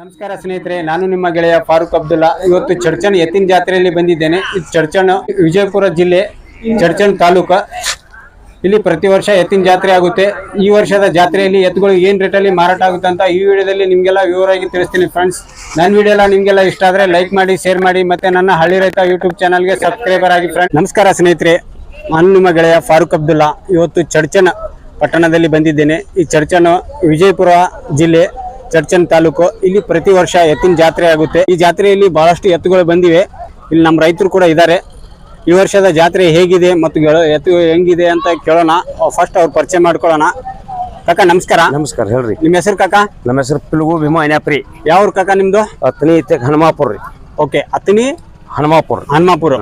ನಮಸ್ಕಾರ ಸ್ನೇಹಿತರೆ, ನಾನು ನಿಮ್ಮ ಗೆಳೆಯ ಫಾರೂಕ್ ಅಬ್ದುಲ್ಲಾ. ಇವತ್ತು ಚರ್ಚನ್ ಎತ್ತಿನ ಜಾತ್ರೆಯಲ್ಲಿ ಬಂದಿದ್ದೇನೆ. ಇದು ಚರ್ಚನ್ ವಿಜಯಪುರ ಜಿಲ್ಲೆ ಚರ್ಚನ್ ತಾಲೂಕು. ಇಲ್ಲಿ ಪ್ರತಿ ವರ್ಷ ಎತ್ತಿನ ಜಾತ್ರೆ ಆಗುತ್ತೆ. ಈ ವರ್ಷದ ಜಾತ್ರೆಯಲ್ಲಿ ಎತ್ತುಗಳು ಏನು ರೇಟಲ್ಲಿ ಮಾರಾಟ ಆಗುತ್ತೆ ಅಂತ ಈ ವಿಡಿಯೋದಲ್ಲಿ ನಿಮಗೆಲ್ಲ ವಿವರವಾಗಿ ತಿಳಿಸ್ತೀನಿ ಫ್ರೆಂಡ್ಸ್ ನನ್ನ ವಿಡಿಯೋ ಎಲ್ಲ ನಿಮಗೆಲ್ಲ ಇಷ್ಟ ಆದರೆ ಲೈಕ್ ಮಾಡಿ ಶೇರ್ ಮಾಡಿ, ಮತ್ತೆ ನನ್ನ ಹಳ್ಳಿ ರೈತ ಯೂಟ್ಯೂಬ್ ಚಾನಲ್ಗೆ ಸಬ್ಸ್ಕ್ರೈಬರ್ ಆಗಿ ಫ್ರೆಂಡ್ ನಮಸ್ಕಾರ ಸ್ನೇಹಿತರೆ, ನಾನು ನಿಮ್ಮ ಗೆಳೆಯ ಫಾರೂಕ್ ಅಬ್ದುಲ್ಲಾ. ಇವತ್ತು ಚರ್ಚನ್ ಪಟ್ಟಣದಲ್ಲಿ ಬಂದಿದ್ದೇನೆ. ಈ ಚರ್ಚನ್ ವಿಜಯಪುರ ಜಿಲ್ಲೆ ಚರ್ಚನ್ ತಾಲೂಕು. ಇಲ್ಲಿ ಪ್ರತಿ ವರ್ಷ ಎತ್ತಿನ ಜಾತ್ರೆ ಆಗುತ್ತೆ. ಈ ಜಾತ್ರೆಯಲ್ಲಿ ಬಹಳಷ್ಟು ಎತ್ತುಗಳು ಬಂದಿವೆ. ಇಲ್ಲಿ ನಮ್ಮ ರೈತರು ಕೂಡ ಇದ್ದಾರೆ. ಈ ವರ್ಷದ ಜಾತ್ರೆ ಹೇಗಿದೆ ಮತ್ತು ಎತ್ತು ಹೆಂಗಿದೆ ಅಂತ ಕೇಳೋಣ. ಫಸ್ಟ್ ಅವ್ರು ಪರಿಚಯ ಮಾಡ್ಕೊಳ್ಳೋಣ. ಕಾಕ ನಮಸ್ಕಾರ. ನಮಸ್ಕಾರ ಹೇಳ್ರಿ. ನಿಮ್ಮ ಹೆಸರು ಕಾಕ? ನಮ್ಮ ಹೆಸರು ಪಿಲ್ಗು ಭೀಮಾ ಅನ್ಯಾಪ್ರಿ ಯಾವ ಕಾಕ ನಿಮ್ದು? ಅತ್ನಿ ಇತ್ತೆ ಹನುಮಾಪುರ ರೀ. ಓಕೆ ಅತ್ತಿನಿ ಹನುಮಾಪುರ. ಹನುಮಾಪುರ.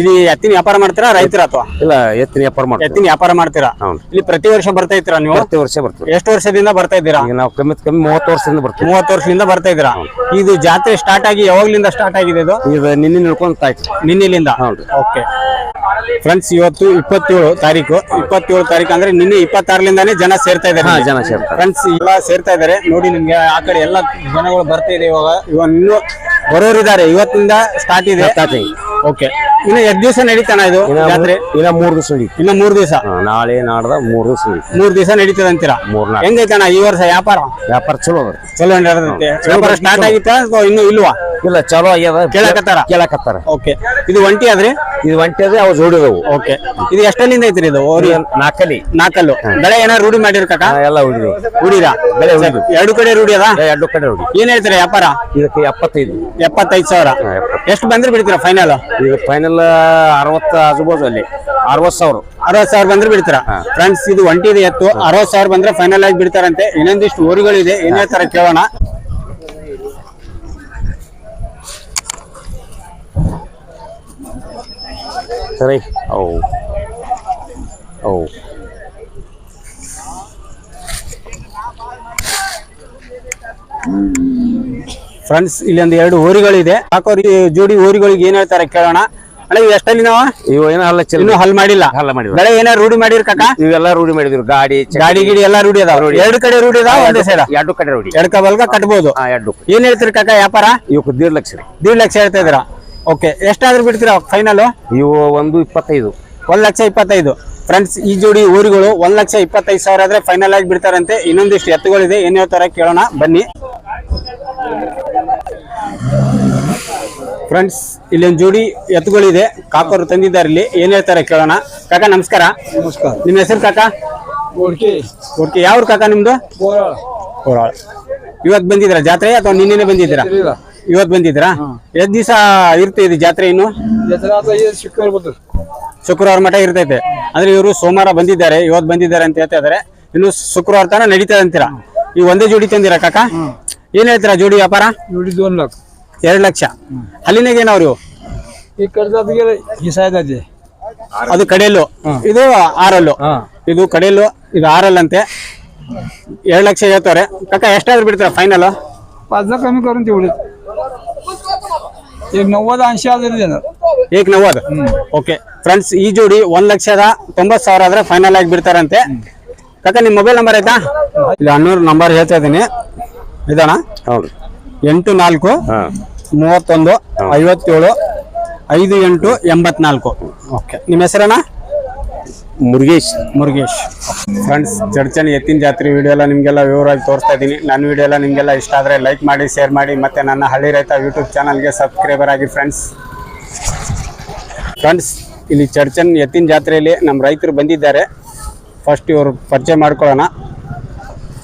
ಇಲ್ಲಿ ಎತ್ತಿನ ವ್ಯಾಪಾರ ಮಾಡ್ತೀರಾ ರೈತರ ಅಥವಾ? ಇಲ್ಲ ಎತ್ತಿನ ವ್ಯಾಪಾರ ಮಾಡ್ತೀವಿ. ಎತ್ತಿನ ವ್ಯಾಪಾರ ಮಾಡ್ತೀರಾ? ಇಲ್ಲಿ ಪ್ರತಿ ವರ್ಷ ಬರ್ತಾ ಇದ್ದೀರಾ ನೀವು? ಪ್ರತಿ ವರ್ಷ ಬರ್ತೀವಿ. ಎಷ್ಟು ವರ್ಷದಿಂದ ಬರ್ತಾ ಇದ್ದೀರಾ? ಈಗ ನಾವು ಕಮ್ಮಿ ಕಮ್ಮಿ ಮೂವತ್ತು ವರ್ಷದಿಂದ ಬರ್ತೀವಿ. ಮೂವತ್ತು ವರ್ಷದಿಂದ ಬರ್ತಾ ಇದ್ದೀರಾ? ಇದು ಜಾತ್ರೆ ಸ್ಟಾರ್ಟ್ ಆಗಿ ಯಾವಾಗ್ಲಿಂದ ಸ್ಟಾರ್ಟ್ ಆಗಿದೆ ಇದು? ಇದು ನಿನ್ನೆ ನಿಲ್ಕೊಂತ ಆಯ್ತು. ನಿನ್ನೆಲಿಂದ? ಹೌದು. ಓಕೆ ಫ್ರೆಂಡ್ಸ್ ಇವತ್ತು ಇಪ್ಪತ್ತೇಳು ತಾರೀಕು. ಇಪ್ಪತ್ತೇಳು ತಾರೀಕು ಅಂದ್ರೆ ನಿನ್ನೆ ಇಪ್ಪತ್ತಾರಲಿಂದಾನೇ ಜನ ಸೇರ್ತಾ ಹಾ ಇದ್ದಾರೆ ಜನ ಸೇರ್ತಾರೆ. ಫ್ರೆಂಡ್ಸ್ ಎಲ್ಲ ಸೇರ್ತಾ ಇದ್ದಾರೆ. ನೋಡಿ ನಿಮ್ಗೆ ಆ ಕಡೆ ಎಲ್ಲ ಜನಗಳು ಬರ್ತಾ ಇದೆ ಇವಾಗ. ಇವಾಗ ಇನ್ನೂ ಬರೋರಿದ್ದಾರೆ. ಇವತ್ತಿಂದ ಸ್ಟಾರ್ಟ್ ಇದೆ. ಓಕೆ ಇನ್ನು ಎರಡು ದಿವಸ ನಡೀತಾನ ಇದು ಜಾತ್ರೆ? ಇನ್ನ ಮೂರ್ ದಿವಸ ನಡೀತಿ. ಇನ್ನು ಮೂರ್ ದಿವಸ? ನಾಳೆ ನಾಡ್ದ ಮೂರ್ ದಿವಸ ನಡೀತಿ. ಮೂರ್ ದಿವಸ ನಡೀತದೆ ಅಂತೀರಾ? ಮೂರ್ ಹೆಂಗೈತಣ್ಣ ಈ ವರ್ಷ ವ್ಯಾಪಾರ? ವ್ಯಾಪಾರ ಚಲೋ ಅದ. ಚಲೋ ನಡೆದೈತೆ ವ್ಯಾಪಾರ ಸ್ಟಾರ್ಟ್ ಆಗಿತ್ತ ಅಥವಾ ಇನ್ನೂ ಇಲ್ವಾ? ಇಲ್ಲ ಚಲೋ ಆಗ್ಯದ. ಕೇಳಾಕತ್ತಾರ? ಕೇಳಕತ್ತಾರ. ಓಕೆ. ಇದು ಒಂಟಿ ಆದ್ರಿ? ಇದು ಒಂಟಿ ಅದೇ ಅವು ಜೋಡಿದವು. ಓಕೆ. ಇದು ಎಷ್ಟಲ್ಲಿಂದ ಐತ್ರಿ ಇದು? ಓರಿ ನಾಲ್ಕಲ್ಲಿ ನಾಲ್ಕಲ್ಲು ಬೆಳೆ ಏನಾರು ರೂಢಿ ಮಾಡಿರ ಕಾಕ? ಎಲ್ಲ ಉಳಿದವು ರೂಢಿದ? ಬೆಳೆ ಎರಡು ಕಡೆ ರೂಢಿ ಅದ? ಎರಡು ಕಡೆ ರೂಢಿ. ಏನ್ ಹೇಳ್ತೀರಾ ವ್ಯಾಪಾರ? ಇದಕ್ಕೆ ಎಪ್ಪತ್ತೈದು. ಎಪ್ಪತ್ತೈದು ಸಾವಿರ. ಎಷ್ಟು ಬಂದ್ರೆ ಬಿಡ್ತೀರಾ ಫೈನಲ್ ಇದು ಫೈನಲ್ ಅರವತ್ತ ಆಜುಬಾಜು ಅಲ್ಲಿ. ಅರವತ್ ಸಾವಿರ. ಅರವತ್ ಸಾವಿರ ಬಂದ್ರೆ ಬಿಡ್ತೀರಾ? ಫ್ರೆಂಡ್ಸ್ ಇದು ಒಂಟಿದೆ ಎತ್ತು. ಅರವತ್ ಸಾವಿರ ಬಂದ್ರೆ ಫೈನಲ್ ಆಗಿ ಬಿಡ್ತಾರಂತೆ. ಇನ್ನೊಂದಿಷ್ಟು ಊರುಗಳಿದೆ. ಏನ್ ತರ ಕೇಳೋಣ. ಸರಿ ಓ ಓ ಫ್ರೆಂಡ್ಸ್ ಇಲ್ಲಿ ಒಂದು ಎರಡು ಊರುಗಳಿದೆ. ಹಾಕೋರಿ ಜೋಡಿ ಊರಿಗಳಿಗೆ ಏನ್ ಹೇಳ್ತಾರೆ ಕೇಳೋಣ. ಅಣ್ಣ ಇವು ಎಷ್ಟಲ್ಲಿ ನಾವು ಇವು ಏನೋ ಹಲ್ಲ ಇನ್ನೂ ಹಲ್ ಮಾಡಿಲ್ಲ. ಹಲ್ಲ ಮಾಡಿದ್ರು ಬೆಳೆ ಏನಾರು ರೂಢಿ ಮಾಡಿರ್ ಕಾಕ? ಇವೆಲ್ಲ ರೂಢಿ ಮಾಡಿದ್ರು. ಗಾಡಿ ಗಾಡಿ ಗಿಡಿ ಎಲ್ಲ ರೂಢಿ ಅದಾವ. ಎರಡು ಕಡೆ ರೂಢಿ ಅದಾವ ಒಂದೇ ಸೈಡ್? ಎರಡು ಕಡೆ ರೂಢಿ. ಎರಡು ಬಲ್ಗ ಕಟ್ಬೋದು. ಎರಡು. ಏನ್ ಹೇಳ್ತೀರಿ ಕಾಕ ವ್ಯಾಪಾರ? ಇವಕ್ಕೆ ದೀಡ್ ಲಕ್ಷ ರೀ. ದೀಡ್ ಲಕ್ಷ ಹೇಳ್ತಾ ಇದೀರಾ ಓಕೆ ಎಷ್ಟಾದ್ರೂ ಬಿಡ್ತೀರಾ ಫೈನಲ್ ಇವು ಒಂದು ಇಪ್ಪತ್ತೈದು. ಒಂದ್ ಲಕ್ಷ ಇಪ್ಪತ್ತೈದು. ಫ್ರೆಂಡ್ಸ್ ಈ ಜೋಡಿ ಊರುಗಳು ಒಂದ್ ಲಕ್ಷ ಇಪ್ಪತ್ತೈದು ಸಾವಿರ ಆದ್ರೆ ಫೈನಲ್ ಆಗಿ ಬಿಡ್ತಾರಂತೆ. ಇನ್ನೊಂದಿಷ್ಟು ಎತ್ತುಗಳಿದೆ ಏನ್ ಹೇಳ್ತಾರೆ ಕೇಳೋಣ ಬನ್ನಿ. ಫ್ರೆಂಡ್ಸ್ ಇಲ್ಲೊಂದು ಜೋಡಿ ಎತ್ತುಗಳಿದೆ ಕಾಕೋರು ತಂದಿದ್ದಾರೆ ಇಲ್ಲಿ. ಏನ್ ಹೇಳ್ತಾರೆ ಕೇಳೋಣ. ಕಾಕ ನಮಸ್ಕಾರ. ನಮಸ್ಕಾರ. ನಿಮ್ಮ ಹೆಸರು ಕಾಕ? ಓಕೆ ಓಕೆ ಯಾವ ಕಾಕ ನಿಮ್ದು? ಇವತ್ತು ಬಂದಿದ್ದೀರಾ ಜಾತ್ರೆ ಅಥವಾ ನಿನ್ನೆನೆ ಬಂದಿದ್ದೀರಾ? ಇವತ್ತು ಬಂದಿದ್ರಾ ಎಷ್ಟ್ ದಿವಸ ಇರ್ತೈತಿ ಇದು ಜಾತ್ರೆ ಇನ್ನು? ಶುಕ್ರವಾರ ಮಠ ಇರ್ತೈತೆ. ಅಂದ್ರೆ ಇವರು ಸೋಮವಾರ ಬಂದಿದ್ದಾರೆ ಇವತ್ತು ಬಂದಿದ್ದಾರೆ ಅಂತ ಹೇಳ್ತಾ ಇನ್ನು ಶುಕ್ರವಾರ ತನಕ ನಡೀತದೆ ಅಂತೀರಾ? ನೀವು ಒಂದೇ ಜೋಡಿ ತಂದಿರಾ ಕಾಕ? ಏನ್ ಹೇಳ್ತೀರಾ ಜೋಡಿ ವ್ಯಾಪಾರ? ಜೋಡಿದ್ದು ಲಕ್ಷ. ಎರಡ್ ಲಕ್ಷ. ಅಲ್ಲಿನಾಗ ಏನವ್ರು ಈ ಅದು ಕಡೆಯಲ್ಲು ಇದು ಆರಲ್ಲು. ಇದು ಕಡೆಯಲ್ಲು ಇದು ಆರಲ್ ಅಂತೆ ಎರಡ್ ಲಕ್ಷ ಹೇಳ್ತಾರೆ ಕಾಕಾ ಎಷ್ಟಾದ್ರು ಬಿಡ್ತಾರ ಫೈನಲ್ ಅದನ್ನ ಕಮ್ಮಿ ಕೊಡಂತೀವಿ ಈಗ ನವ್ವದ ಅಂಶ ಅದ್ರದ್ದು ಏಕ್ ಓಕೆ ಫ್ರೆಂಡ್ಸ್ ಈ ಜೋಡಿ ಒಂದ್ ಲಕ್ಷದ ತೊಂಬತ್ ಸಾವಿರ ಆದ್ರೆ ಫೈನಲ್ ಆಗಿ ಬಿಡ್ತಾರಂತೆ. ಕಾಕ ನಿಮ್ ಮೊಬೈಲ್ ನಂಬರ್ ಆಯ್ತಾ? ಇಲ್ಲಿ ಅಣ್ಣೂರ್ ನಂಬರ್ ಹೇಳ್ತಾ ಇದೀನಿ? ಇದಣ್ಣ ಹೌದು. ಎಂಟು ನಾಲ್ಕು ಮೂವತ್ತೊಂದು ಐವತ್ತೇಳು ಐದು ಎಂಟು ಎಂಬತ್ನಾಲ್ಕು. ಓಕೆ ನಿಮ್ಮ ಹೆಸರಣ್ಣ? ಮುರುಗೇಶ್. ಮುರುಗೇಶ್. ಫ್ರೆಂಡ್ಸ್ ಚರ್ಚನ್ ಎತ್ತಿನ ಜಾತ್ರೆ ವಿಡಿಯೋ ಎಲ್ಲ ನಿಮಗೆಲ್ಲ ವಿವರವಾಗಿ ತೋರಿಸ್ತಾ ಇದ್ದೀನಿ. ನನ್ನ ವಿಡಿಯೋ ಎಲ್ಲ ನಿಮಗೆಲ್ಲ ಇಷ್ಟ ಆದರೆ ಲೈಕ್ ಮಾಡಿ ಶೇರ್ ಮಾಡಿ ಮತ್ತು ನನ್ನ ಹಳ್ಳಿ ರೈತ ಯೂಟ್ಯೂಬ್ ಚಾನಲ್ಗೆ ಸಬ್ಸ್ಕ್ರೈಬರ್ ಆಗಿ ಫ್ರೆಂಡ್ಸ್ ಫ್ರೆಂಡ್ಸ್ ಇಲ್ಲಿ ಚರ್ಚನ್ ಎತ್ತಿನ ಜಾತ್ರೆಯಲ್ಲಿ ನಮ್ಮ ರೈತರು ಬಂದಿದ್ದಾರೆ. ಫಸ್ಟ್ ಇವರು ಪರಿಚಯ ಮಾಡ್ಕೊಳ್ಳೋಣ.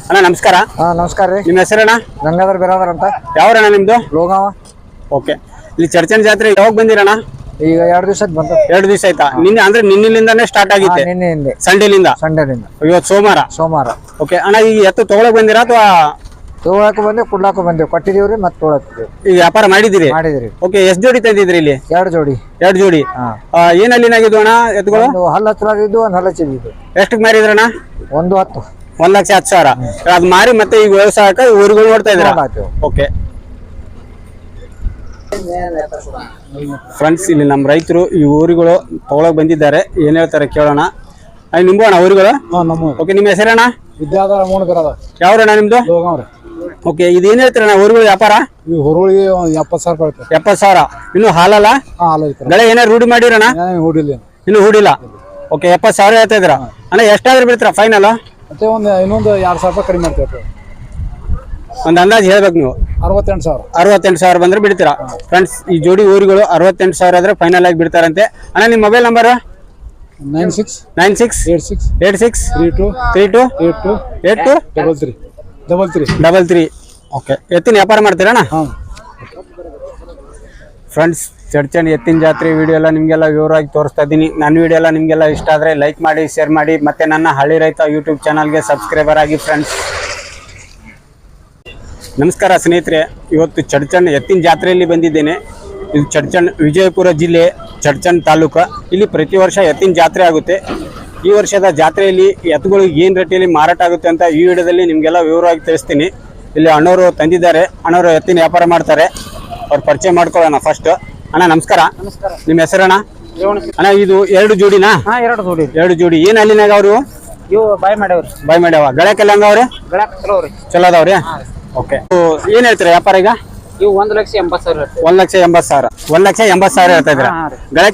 ಅಣ್ಣ ನಮಸ್ಕಾರ. ಹಾ ನಮಸ್ಕಾರ ರೀ. ನಿಮ್ಮ ಹೆಸರಣ್ಣ? ಗಂಗಾಧರ್ ಬಿರಾದರ್ ಅಂತ. ಯಾವ್ರಣ್ಣ ನಿಮ್ಮದು ಲೋಗಾವ. ಓಕೆ ಇಲ್ಲಿ ಚರ್ಚನ್ ಜಾತ್ರೆ ಯಾವಾಗ ಬಂದಿರಣ್ಣ? ಈಗ ಎರಡು ದಿವಸದ ಬಂತು ಎರಡು ದಿವಸ ಆಯ್ತಾ? ನಿನ್ನೆ ಅಂದ್ರೆ ನಿನ್ನೆ ಸ್ಟಾರ್ಟ್ ಆಗಿದೆ ಆಗಿತ್ತೆ ನಿನ್ನೆ ಸಂಡೇಲಿಂದ ಸಂಡೇಲಿಂದ ಇವತ್ತು ಸೋಮವಾರ? ಸೋಮವಾರ. ಓಕೆ ಅಣ್ಣ ಈಗ ಎತ್ತು ತಗೊಳಕ್ ಬಂದಿರಾ ಅಥವಾ ತಗೊಳಕ್ ಬಂದೆ ಕುಡ್ಲಾಕು ಬಂದೇವು. ಕೊಟ್ಟಿದೀವ್ರಿ ಮತ್ತೆ ತೊಗೊಳಕ್ತಿದ್ದೀವಿ ಈ ವ್ಯಾಪಾರ ಮಾಡಿದಿರಿ ಮಾಡಿದಿರಿ ಓಕೆ ಎಷ್ಟು ಜೋಡಿ ತಂದಿದ್ರಿ ಇಲ್ಲಿ? ಎರಡು ಜೋಡಿ. ಎರಡು ಜೋಡಿ? ಏನ್ ಅಲ್ಲಿನಾಗಿದ್ವು ಅಣ್ಣ ಎತ್ತುಗಳು? ಹಲ್ಲ ಹಲ್ಲು ಆಗಿದ್ದು ಒಂದು ಹಲ್ಲು ಚಿದ್ದಿದ್ದು ಎಷ್ಟಕ್ಕೆ ಮಾರಿದ್ರಣ್ಣ ಒಂದು ಹತ್ತು. ಒಂದ್ ಲಕ್ಷ ಹತ್ತು ಸಾವಿರ. ಅದ್ ಮಾರಿ ಮತ್ತೆ ಈಗ ವ್ಯವಸಾಯಕ್ಕೆ ಊರುಗಳು ನೋಡ್ತಾ ಇದ್ರ ಓಕೆ ಫ್ರೆಂಡ್ಸ್ ಇಲ್ಲಿ ನಮ್ಮ ರೈತರು ಈ ಊರುಗಳು ತಗೊಳಕ್ ಬಂದಿದ್ದಾರೆ. ಏನ್ ಹೇಳ್ತಾರೆ ಕೇಳೋಣ. ಅಯ್ಯ ನಿಮ್ಗೂ ಅಣ್ಣ ಊರುಗಳು? ಓಕೆ ನಿಮ್ಮ ಹೆಸರಣ್ಣ? ವಿದ್ಯಾಧರ ಮೂಣಕರದ ಯಾವ್ರಣ್ಣ ನಿಮ್ದು? ಓಕೆ ಇದು ಏನ್ ಹೇಳ್ತೀರಣ್ಣ ಊರುಗಳು ವ್ಯಾಪಾರ? ಈ ಹುರುಳಿಗೆ ಎಪ್ಪತ್ತು ಸಾವಿರ ರೂಪಾಯಿ ಎಪ್ಪತ್ತು ಸಾವಿರ. ಇನ್ನು ಹಾಲಲ್ಲ? ಬೆಳೆ ಅಲ್ಲ ಏನಾರು ರೂಢಿ ಮಾಡಿರಣ್ಣ? ಹುಡಿಲಿ ಇನ್ನು. ಹೂಡಿಲ್ಲ. ಓಕೆ ಎಪ್ಪತ್ತು ಸಾವಿರ ಹೇಳ್ತಾ ಇದ್ದೀರಾ? ಅಣ್ಣ ಎಷ್ಟಾದ್ರೂ ಬಿಡ್ತೀರಾ ಫೈನಲ್ ಮತ್ತೆ ಒಂದು ಇನ್ನೊಂದು ಎರಡು ಸಾವಿರ ರೂಪಾಯಿ ಕಡಿಮೆ ಮಾಡ್ತೀವಿ ಒಂದು ಅಂದಾಜು ಹೇಳ್ಬೇಕು ನೀವು. ಅರವತ್ತೆಂಟು ಸಾವಿರ. ಅರವತ್ತೆಂಟು ಸಾವಿರ ಬಂದ್ರೆ ಬಿಡ್ತೀರಾ. ಫ್ರೆಂಡ್ಸ್ ಈ ಜೋಡಿ ಊರುಗಳು ಅರವತ್ತೆಂಟು ಸಾವಿರ ಆದ್ರೆ ಫೈನಲ್ ಆಗಿ ಬಿಡ್ತಾರಂತೆ. ಅಣ್ಣ ನಿಮ್ಮ mobile number nine six. Nine six eight six eight six three two three two eight two eight two double three double three double three okay ಎತ್ತಿನ ವ್ಯಾಪಾರ ಮಾಡ್ತೀರಣ್ಣ ಹಾಂ ಫ್ರೆಂಡ್ಸ್ ಚರ್ಚನ್ ಎತ್ತಿನ ಜಾತ್ರೆ ವಿಡಿಯೋ ಎಲ್ಲ ನಿಮಗೆಲ್ಲ ವಿವರವಾಗಿ ತೋರಿಸ್ತಾ ಇದ್ದೀನಿ. ನನ್ನ ವಿಡಿಯೋ ಎಲ್ಲ ನಿಮಗೆಲ್ಲ ಇಷ್ಟ ಆದರೆ ಲೈಕ್ ಮಾಡಿ ಶೇರ್ ಮಾಡಿ. ಮತ್ತೆ ನನ್ನ ಹಳ್ಳಿ ರೈತ ಯೂಟ್ಯೂಬ್ ಚಾನಲ್ಗೆ ಸಬ್ಸ್ಕ್ರೈಬರ್ ಆಗಿ ಫ್ರೆಂಡ್ಸ್ ನಮಸ್ಕಾರ ಸ್ನೇಹಿತರೆ. ಇವತ್ತು ಚಡ್ಚನ್ ಎತ್ತಿನ ಜಾತ್ರೆಯಲ್ಲಿ ಬಂದಿದ್ದೇನೆ. ಇದು ಚಡ್ಚಣ್ಣ ವಿಜಯಪುರ ಜಿಲ್ಲೆ ಚಡ್ಚನ್ ತಾಲೂಕು. ಇಲ್ಲಿ ಪ್ರತಿ ವರ್ಷ ಎತ್ತಿನ ಜಾತ್ರೆ ಆಗುತ್ತೆ. ಈ ವರ್ಷದ ಜಾತ್ರೆಯಲ್ಲಿ ಎತ್ತುಗಳು ಏನು ರೇಟಲ್ಲಿ ಮಾರಾಟ ಆಗುತ್ತೆ ಅಂತ ಈ ವಿಡಿಯೋದಲ್ಲಿ ನಿಮಗೆಲ್ಲ ವಿವರವಾಗಿ ತಿಳಿಸ್ತೀನಿ. ಇಲ್ಲಿ ಅಣ್ಣವರು ತಂದಿದ್ದಾರೆ. ಅಣ್ಣವರು ಎತ್ತಿನ ವ್ಯಾಪಾರ ಮಾಡ್ತಾರೆ. ಅವ್ರು ಪರಿಚಯ ಮಾಡ್ಕೊಳ್ಳೋಣ ಫಸ್ಟ್ ಅಣ್ಣ ನಮಸ್ಕಾರ. ನಮಸ್ಕಾರ. ನಿಮ್ಮ ಹೆಸರಣ್ಣ? ಅಣ್ಣ ಇದು ಎರಡು ಜೋಡಿನಾ? ಹಾಂ ಎರಡು ಜೋಡಿ ಎರಡು ಜೋಡಿ. ಏನು ಅಲ್ಲಿನಾಗ ಅವರು? ಇವು ಬಾಯ್ ಮಾಡ್ಯಾವ್ರಿ. ಬಾಯ್ ಮಾಡ್ಯಾವ. ಗಳಕ್ಕೆಲ್ಲ ಹಂಗವ್ರೆ ಗಳಕ್ ಚಲೋ ರೀ ಚಲೋ ಅದಾವ್ರಿ? ಓಕೆ ಏನ್ ಹೇಳ್ತೀರಾ ವ್ಯಾಪಾರ ಈಗ? ಇವು ಒಂದ್ ಲಕ್ಷ ಎಂಬತ್ ಸಾವಿರ ಒಂದ್ ಲಕ್ಷ ಎಂಬತ್ ಸಾವಿರ. ಒಂದ್ ಲಕ್ಷ ಎಂಬತ್ ಸಾವಿರ ಹೇಳ್ತಾ ಇದ್ರ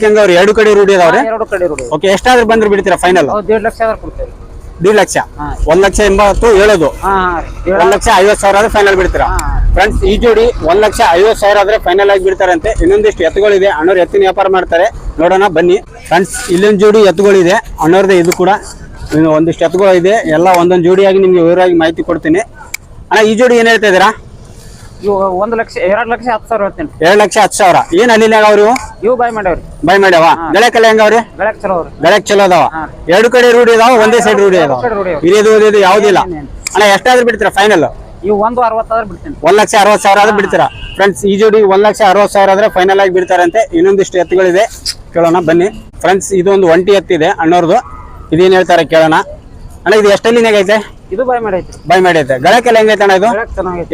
ಹೆಂಗ ಅವ್ರು? ಎರಡು ಕಡೆ ರೂಢಿ ಅದಾವ್ರೆ? ಎರಡು ಕಡೆ ರೂಢಿ. ಓಕೆ ಎಷ್ಟಾದ್ರೂ ಬಂದ್ರೆ ಬಿಡ್ತೀರಾ ಫೈನಲ್ ದೇಡ್ ಲಕ್ಷ ಆದ್ರೆ ಕೊಡ್ತೇವೆ. ದೀಡ್ ಲಕ್ಷ. ಒಂದ್ ಲಕ್ಷ ಎಂಬತ್ತು ಹೇಳೋದು ಒಂದ್ ಲಕ್ಷ ಐವತ್ ಸಾವಿರ ಆದ್ರೆ ಫೈನಲ್ ಬಿಡ್ತೀರಾ? ಫ್ರೆಂಡ್ಸ್ ಈ ಜೋಡಿ ಒಂದ್ ಲಕ್ಷ ಐವತ್ ಸಾವಿರ ಆದ್ರೆ ಫೈನಲ್ ಆಗಿ ಬಿಡ್ತಾರಂತೆ. ಇನ್ನೊಂದಿಷ್ಟು ಎತ್ತುಗಳಿದೆ. ಅಣ್ಣವ್ರು ಎತ್ತಿನ ವ್ಯಾಪಾರ ಮಾಡ್ತಾರೆ. ನೋಡೋಣ ಬನ್ನಿ. ಫ್ರೆಂಡ್ಸ್ ಇಲ್ಲೊಂದ್ ಜೋಡಿ ಎತ್ತುಗಳಿದೆ. ಅಣ್ಣವ್ರದೇ ಇದು ಕೂಡ. ಒಂದಿಷ್ಟು ಎತ್ತುಗಳು ಇದೆ ಎಲ್ಲ ಒಂದೊಂದು ಜೋಡಿಯಾಗಿ ನಿಮ್ಗೆ ವಿವರವಾಗಿ ಮಾಹಿತಿ ಕೊಡ್ತೀನಿ. ಅಣ್ಣ ಈ ಜೋಡಿ ಏನ್ ಹೇಳ್ತಾ ಇದೀರಾ ಇವು ಒಂದು ಲಕ್ಷ ಎರಡು ಲಕ್ಷ ಹತ್ತು ಸಾವಿರ ಹೇಳ್ತೀನಿ. ಎರಡ್ ಲಕ್ಷ ಹತ್ತು ಸಾವಿರ. ಏನ್ ಅಲ್ಲಿನಾಗ ಅವ್ರು? ಇವು ಬೈ ಮಾಡ್ಯಾವ್ರಿ. ಬೈ ಮಾಡ್ಯಾವ? ಗಳಕ್ಕೆಲ್ಲ ಹೆಂಗವ್ರಿ ಗಳಕ್ ಚಲೋ ರೀ ಬೆಳಕ್ ಚಲೋ ಅದಾವ? ಎರಡು ಕಡೆ ರೂಢಿ ಇದಾವ ಒಂದೇ ಸೈಡ್ ರೂಢಿ ಅದಾವ? ಕಡೆ ರೂಢಿ ಅದಾವ. ಹಿರಿಯದು ಓದಿದ್ದು ಯಾವುದಿಲ್ಲ ಅಣ್ಣ ಎಷ್ಟಾದ್ರೂ ಬಿಡ್ತೀರಾ ಫೈನಲ್ ಇವು ಒಂದು ಅರವತ್ತಾದ್ರೆ ಬಿಡ್ತೀನಿ. ಒಂದ್ ಲಕ್ಷ ಅರವತ್ ಸಾವಿರ ಆದ್ರೆ ಬಿಡ್ತೀರಾ? ಫ್ರೆಂಡ್ಸ್ ಈ ಜೋಡಿ ಒಂದ್ ಲಕ್ಷ ಅರವತ್ ಸಾವಿರ ಆದ್ರೆ ಫೈನಲ್ ಆಗಿ ಬಿಡ್ತಾರಂತೆ. ಇನ್ನೊಂದಿಷ್ಟು ಎತ್ತುಗಳಿದೆ. ಕೇಳೋಣ ಬನ್ನಿ. ಫ್ರೆಂಡ್ಸ್ ಇದೊಂದು ಒಂಟಿ ಎತ್ತಿದೆ ಅಣ್ಣವ್ರದ್ದು ಇದೇನ್ ಹೇಳ್ತಾರೆ ಕೇಳೋಣ. ಅಣ್ಣ ಇದು ಎಷ್ಟಲ್ಲಿ ಐತೆ ಇದು ಬಾಯ್ ಮಾಡೈತಿ. ಬೈ ಮಾಡೈತೆ. ಗಳಕ್ಕೆಲ್ಲ ಹೆಂಗೈತೆ ಅಣ್ಣ ಇದು?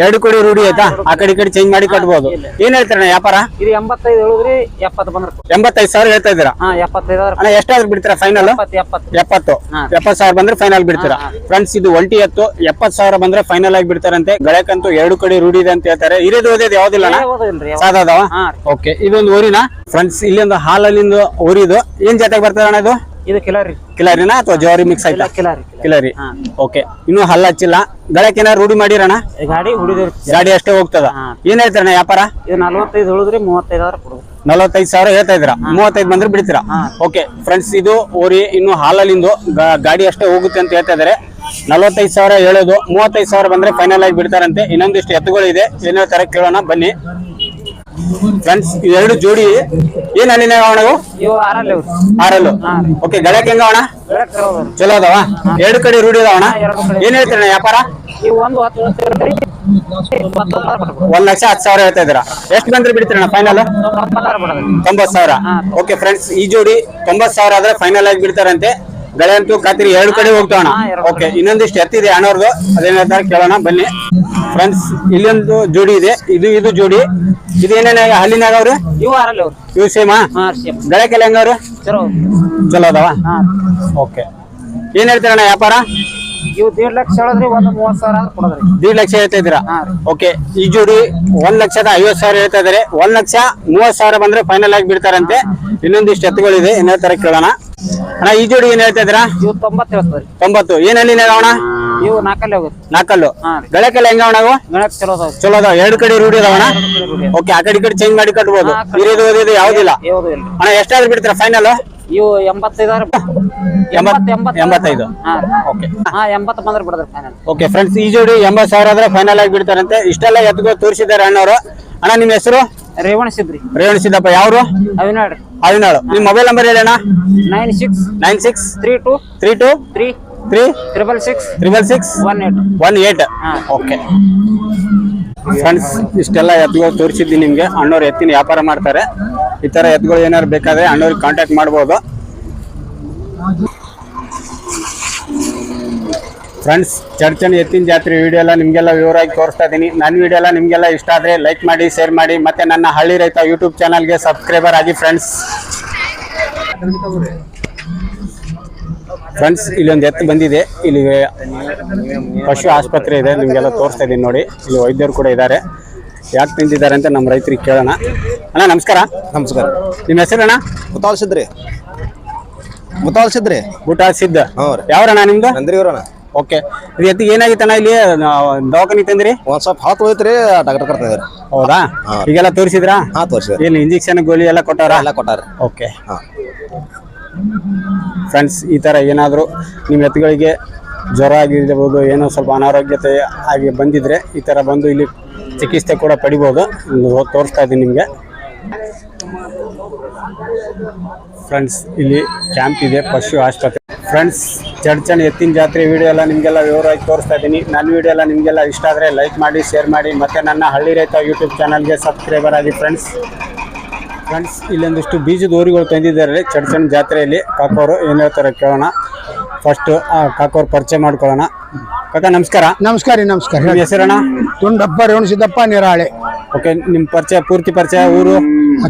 ಎರಡು ಕೋಡಿ ರೂಢಿ ಆಯ್ತಾ? ಆ ಕಡೆ ಈ ಕಡೆ ಚೇಂಜ್ ಮಾಡಿ ಕಟ್ಬೋದು. ಏನ್ ಹೇಳ್ತಾರೆ ಅಣ್ಣ ವ್ಯಾಪಾರ? ಇದು ಎಂಬತ್ತೈದು ಹೇಳಿದ್ರಿ ಎಪ್ಪತ್ತು ಬಂದ್ರೆ ಎಂಬತ್ತೈದು ಸಾವಿರ ಹೇಳ್ತಾ ಇದ್ದೀರಾ? ಹಾಂ ಎಪ್ಪತ್ತೈದು ಅಣ್ಣ ಎಷ್ಟಾದ್ರೂ ಬಿಡ್ತೀರಾ ಫೈನಲ್ ಎಪ್ಪತ್ತು ಎಪ್ಪತ್ತು. ಸಾವಿರ ಬಂದ್ರೆ ಫೈನಲ್ ಬಿಡ್ತೀರಾ? ಫ್ರೆಂಡ್ಸ್ ಇದು ಒಂಟಿ ಎತ್ತು ಎಪ್ಪತ್ತು ಸಾವಿರ ಬಂದ್ರೆ ಫೈನಲ್ ಆಗಿ ಬಿಡ್ತಾರಂತೆ. ಗಳಕ್ಕಂತೂ ಎರಡು ಕಡೆ ರೂಢಿ ಇದೆ ಅಂತ ಹೇಳ್ತಾರೆ. ಇರೋದು ಓದಿದ್ದು ಯಾವ್ದಿಲ್ಲ ಹಾ. ಓಕೆ ಇದೊಂದು ಊರಿನ. ಫ್ರೆಂಡ್ಸ್ ಇಲ್ಲಿ ಒಂದು ಹಾಲಲ್ಲಿ ಊರಿದು. ಏನ್ ಜೊತೆಗೆ ಬರ್ತದೆ ಅಣ್ಣ ಇದು? ಇದು ಕಿಲಾರಿ. ಕಿಲಾರಿನ ಅಥವಾ ಜವಾರಿ ಮಿಕ್ಸ್ ಆಯ್ತಾ? ಕಿಲಾರಿ ಕಿಲಾರಿ. ಓಕೆ ಇನ್ನೂ ಹಲ್ಲ ಹಚ್ಚಿಲ್ಲ. ಗಳಕ್ಕೆ ಏನಾರು ರೂಢಿ ಮಾಡಿರಣ ಗಾಡಿ ಹುಡಿದ್ರಿ ಗಾಡಿ ಅಷ್ಟೇ ಹೋಗ್ತದ. ಏನ್ ಹೇಳ್ತಾರಣ್ಣ ವ್ಯಾಪಾರ? ಇದು ನಲ್ವತ್ತೈದು ಹೇಳಿದ್ರಿ ಮೂವತ್ತೈದು ಸಾವಿರ ಕೊಡುದು ನಲವತ್ತೈದು ಸಾವಿರ ಹೇಳ್ತಾ ಇದ್ರ ಮೂವತ್ತೈದು ಬಂದ್ರೆ ಬಿಡ್ತೀರಾ? ಓಕೆ ಫ್ರೆಂಡ್ಸ್ ಇದು ಓರಿ ಇನ್ನು ಹಾಲಲ್ಲಿಂದು ಗಾಡಿ ಅಷ್ಟೇ ಹೋಗುತ್ತೆ ಅಂತ ಹೇಳ್ತಾ ಇದಾರೆ ನಲವತ್ತೈದು ಸಾವಿರ ಹೇಳೋದು ಮೂವತ್ತೈದು ಸಾವಿರ ಬಂದ್ರೆ ಫೈನಲ್ ಆಗಿ ಬಿಡ್ತಾರಂತೆ. ಇನ್ನೊಂದಿಷ್ಟು ಎತ್ತುಗಳು ಇದೆ ಏನ್ ಹೇಳ್ತಾರೆ ಕೇಳೋಣ ಬನ್ನಿ. ಫ್ರೆಂಡ್ಸ್ ಎರಡು ಜೋಡಿ. ಏನ್ ಅಲ್ಲಿ ಅಣ್ಣ? ಇವು ಆರಲ್ಲಿ. ಓಕೆ ಗಳಕ್ಕೆ ಹೆಂಗ ಅಣ್ಣ ಚಲೋ. ಅದಾವ? ಎರಡು ಕಡೆ ರೂಢಿ ಅದಾವ ಅಣ್ಣ ಏನ್ ಹೇಳ್ತೀರಣ್ಣ ವ್ಯಾಪಾರ? ಒಂದು ಲಕ್ಷ ಹತ್ತು ಸಾವಿರ ಹೇಳ್ತಾ ಇದ್ದೀರಾ? ಎಷ್ಟು ಬಂದ್ರೆ ಬಿಡ್ತೀರಣ್ಣ ಫೈನಲ್. ತೊಂಬತ್ ಸಾವಿರ ಓಕೆ ಫ್ರೆಂಡ್ಸ್ ಈ ಜೋಡಿ ತೊಂಬತ್ ಸಾವಿರ ಆದ್ರೆ ಫೈನಲ್ ಆಗಿ ಬಿಡ್ತಾರಂತೆ. ಗಳೆ ಅಂತೂ ಖಾತ್ರಿ ಎರಡು ಕಡೆ ಹೋಗ್ತಾವಣ. ಓಕೆ ಇನ್ನೊಂದಿಷ್ಟು ಎತ್ತಿದೆ ಅಣ್ಣವ್ರದ್ದು ಅದೇನ್ ಹೇಳ್ತಾರೆ ಕೇಳೋಣ ಬನ್ನಿ. ಫ್ರೆಂಡ್ಸ್ ಇಲ್ಲೊಂದು ಜೋಡಿ ಇದೆ. ಇದು ಇದು ಜೋಡಿ. ಇದೇನೇನ ಹಲ್ಲಿನಾಗ ಅವ್ರು? ಇವು ಸೇಮ ಗಳಕ್ಕೆಲ್ಲ ಹೆಂಗವ್ರು ಚಲೋ ಅದಾವ? ಓಕೆ ಏನ್ ಹೇಳ್ತೀರಣ್ಣ ವ್ಯಾಪಾರ? ಇವು ದೇಡ್ ಲಕ್ಷ ಹೇಳಿದ್ರಿ ಒಂದು ಮೂವತ್ತು ಸಾವಿರ ಆದ್ರೆ ಕೊಡೋದ್ರಿ. ದೀಡ್ ಲಕ್ಷ ಹೇಳ್ತಾ ಇದ್ದೀರಾ? ಓಕೆ ಈ ಜೋಡಿ ಒಂದ್ ಲಕ್ಷದ ಐವತ್ ಸಾವಿರ ಹೇಳ್ತಾ ಇದಾರೆ. ಒಂದ್ ಲಕ್ಷ ಮೂವತ್ ಸಾವಿರ ಬಂದ್ರೆ ಫೈನಲ್ ಆಗಿ ಬಿಡ್ತಾರಂತೆ. ಇನ್ನೊಂದಿಷ್ಟು ಎತ್ತುಗಳಿದೆ ಇನ್ನೊಂದ್ ತರ ಕೇಳೋಣ. ಅಣ್ಣ ಈ ಜೋಡಿ ಏನ್ ಹೇಳ್ತಾ ಇದ್ರಾ ಇವು ತೊಂಬತ್ತು ಹೇಳ್ತದ್ರಿ ತೊಂಬತ್ತು. ಏನಲ್ಲಿ ಅಣ್ಣ? ಇವು ನಾಲ್ಕಲ್ಲಿ ಹೋಗುತ್ತೆ. ನಾಲ್ಕಲ್ಲು. ಗಳಕ್ಕೆಲ್ಲ ಹೆಂಗ ಅಣ್ಣ ಗಣಕ್ ಚಲೋ ಅದಾವ್ರಿ ಚಲೋ ಅದಾವ. ಎರಡು ಕಡೆ ರೂಢಿ ಅದಾವಣ ಓಕೆ ಆ ಕಡೆ ಈ ಕಡೆ ಚೇಂಜ್ ಮಾಡಿ ಕಟ್ಬೋದು. ಇರೋದು ಓದಿದ್ದು ಯಾವ್ದಿಲ್ಲ? ಯಾವುದು ಇಲ್ರಿ ಅಣ್ಣ ಎಷ್ಟಾದ್ರೂ ಬಿಡ್ತೀರಾ ಫೈನಲ್ ಇವು ಎಂಬತ್ತೈದು ಆದ್ರೆ ಎಂಬತ್- ಎಂಬತ್ತು ಎಂಬತ್ತೈದು. ಎಂಬತ್ತು ಬಂದ್ರೆ ಬಿಡೋದ್ರಿ ಫೈನಲ್ ಓಕೆ ಫ್ರೆಂಡ್ಸ್ ಈ ಜೋಡಿ ಎಂಬತ್ ಸಾವಿರ ಆದ್ರೆ ಫೈನಲ್ ಆಗಿ ಬಿಡ್ತಾರಂತೆ. ಇಷ್ಟೆಲ್ಲ ಎತ್ಕೋ ತೋರಿಸಿದ್ದಾರೆ ಅಣ್ಣವ್ರು. ಅಣ್ಣ ನಿಮ್ಮ ಹೆಸರು? ರೇವಣಿಸಿದ್ರಿ ರೇವಣ ಸಿದ್ದಪ್ಪ. ಯಾವ್ರು? ಅವಿನಾಡ್ರಿ. ಅವಿನಾಳು ನಿಮ್ಮ ಮೊಬೈಲ್ ನಂಬರ್ ಹೇಳಿ ಅಣ್ಣ nine six nine six three two three two three three triple six triple six one eight. One eight. Okay. Friends ಇಷ್ಟೆಲ್ಲ ಎತ್ತುಗಳು ತೋರಿಸಿದ್ದೀನಿ ನಿಮಗೆ. ಅಣ್ಣವ್ರು ಎತ್ತಿನ ವ್ಯಾಪಾರ ಮಾಡ್ತಾರೆ. ಈ ಥರ ಎತ್ತುಗಳು ಏನಾದ್ರು ಬೇಕಾದ್ರೆ ಅಣ್ಣವ್ರಿಗೆ ಕಾಂಟ್ಯಾಕ್ಟ್ ಮಾಡ್ಬೋದು. ಫ್ರೆಂಡ್ಸ್ ಚರ್ಚನ ಎತ್ತಿನ ಜಾತ್ರೆ ವಿಡಿಯೋ ಎಲ್ಲ ನಿಮಗೆಲ್ಲ ವಿವರವಾಗಿ ತೋರಿಸ್ತಾ ಇದ್ದೀನಿ ನನ್ನ ವಿಡಿಯೋ ಎಲ್ಲ ನಿಮಗೆಲ್ಲ ಇಷ್ಟ ಆದರೆ ಲೈಕ್ ಮಾಡಿ ಶೇರ್ ಮಾಡಿ ಮತ್ತು ನನ್ನ ಹಳ್ಳಿ ರೈತ ಯೂಟ್ಯೂಬ್ ಚಾನಲ್ಗೆ ಸಬ್ಸ್ಕ್ರೈಬರ್ ಆಗಿ ಫ್ರೆಂಡ್ಸ್ ಫ್ರೆಂಡ್ಸ್ ಇಲ್ಲಿ ಒಂದು ಎತ್ತು ಬಂದಿದೆ. ಇಲ್ಲಿ ಪಶು ಆಸ್ಪತ್ರೆ ಇದೆ ನಿಮಗೆಲ್ಲ ತೋರಿಸ್ತಾ ಇದ್ದೀನಿ ನೋಡಿ. ಇಲ್ಲಿ ವೈದ್ಯರು ಕೂಡ ಇದ್ದಾರೆ. ಯಾಕೆ ತಿಂದಿದ್ದಾರೆ ಅಂತ ನಮ್ಮ ರೈತರಿಗೆ ಕೇಳೋಣ. ಅಣ್ಣ ನಮಸ್ಕಾರ. ನಮಸ್ಕಾರ. ನಿಮ್ಮ ಹೆಸರಣ್ಣ? ಮುತಾಲ್ಸಿದ್ರಿ ಮುತಾಲ್ಸಿದ್ರಿ ಊಟ ಸಿದ್ಧ ಹ್ಞೂ ರೀ. ಯಾವ್ರಣ್ಣ ನಿಮ್ದು? ನಂದ್ರಿವ್ರಣ ಓಕೆ. ಇದು ಎತ್ತಿಗೆ ಏನಾಗಿತ್ತಣ್ಣ ಇಲ್ಲಿ? ದವಾಖಾನೆ ತಂದ್ರಿ? ಒಂದ್ ಸ್ವಲ್ಪ ಹಾತ್ ಹೋಯ್ತ್ರಿ ಡಾಕ್ಟರ್ ಕರ್ತಿದ್ರಿ ಹೌದಾ? ಈಗೆಲ್ಲ ತೋರಿಸಿದ್ರಾ? ಹಾ ತೋರಿಸಿದ್ರಿ. ಇಲ್ಲಿ ಇಂಜೆಕ್ಷನ್ ಗೋಲಿ ಎಲ್ಲ ಕೊಟ್ಟಾರ? ಎಲ್ಲ ಕೊಟ್ಟಾರ. ಓಕೆ. ಹಾ. ಫ್ರೆಂಡ್ಸ್ ಈ ಥರ ಏನಾದರೂ ನಿಮ್ಮ ಎತ್ತುಗಳಿಗೆ ಜ್ವರ ಆಗಿರಬಹುದು ಏನೋ ಸ್ವಲ್ಪ ಅನಾರೋಗ್ಯತೆ ಆಗಿ ಬಂದಿದ್ರೆ ಈ ಥರ ಬಂದು ಇಲ್ಲಿ ಚಿಕಿತ್ಸೆ ಕೂಡ ಪಡಿಬೋದು. ನಾನು ತೋರಿಸ್ತಾ ಇದ್ದೀನಿ ನಿಮಗೆ. ಫ್ರೆಂಡ್ಸ್ ಇಲ್ಲಿ ಕ್ಯಾಂಪ್ ಇದೆ ಪಶು ಆಸ್ಪತ್ರೆ. ಫ್ರೆಂಡ್ಸ್ ಚಡ್ಚಣ್ ಎತ್ತಿನ ಜಾತ್ರೆ ವಿಡಿಯೋ ಎಲ್ಲ ನಿಮಗೆಲ್ಲ ವಿವರವಾಗಿ ತೋರಿಸ್ತಾ ಇದ್ದೀನಿ. ನನ್ನ ವಿಡಿಯೋ ಎಲ್ಲ ನಿಮಗೆಲ್ಲ ಇಷ್ಟ ಆದರೆ ಲೈಕ್ ಮಾಡಿ ಶೇರ್ ಮಾಡಿ ಮತ್ತು ನನ್ನ ಹಳ್ಳಿ ರೈತ ಯೂಟ್ಯೂಬ್ ಚಾನಲ್ಗೆ ಸಬ್ಸ್ಕ್ರೈಬರ್ ಆಗಿ ಫ್ರೆಂಡ್ಸ್ ಫ್ರೆಂಡ್ಸ್ ಇಲ್ಲೊಂದಿಷ್ಟು ಬೀಜದ ಊರುಗಳು ತಂದಿದ್ದಾರೆ ಚಡ್ಚಣ್ ಜಾತ್ರೆಯಲ್ಲಿ. ಕಾಕೋರು ಏನು ಹೇಳ್ತಾರೆ ಕೇಳೋಣ. ಫಸ್ಟು ಕಾಕೋರ್ ಪರಿಚಯ ಮಾಡ್ಕೊಳ್ಳೋಣ. ಕಾಕ ನಮಸ್ಕಾರ. ನಮಸ್ಕಾರ ರೀ ನಮಸ್ಕಾರ. ನಿಮ್ಮ ಹೆಸರಣ್ಣ ತುಂಡಪ್ಪ ರೇವಣಸಿದ್ದಪ್ಪ ನಿರಾಳೆ. ಓಕೆ ನಿಮ್ಮ ಪರಿಚಯ ಪೂರ್ತಿ ಪರಿಚಯ ಊರು?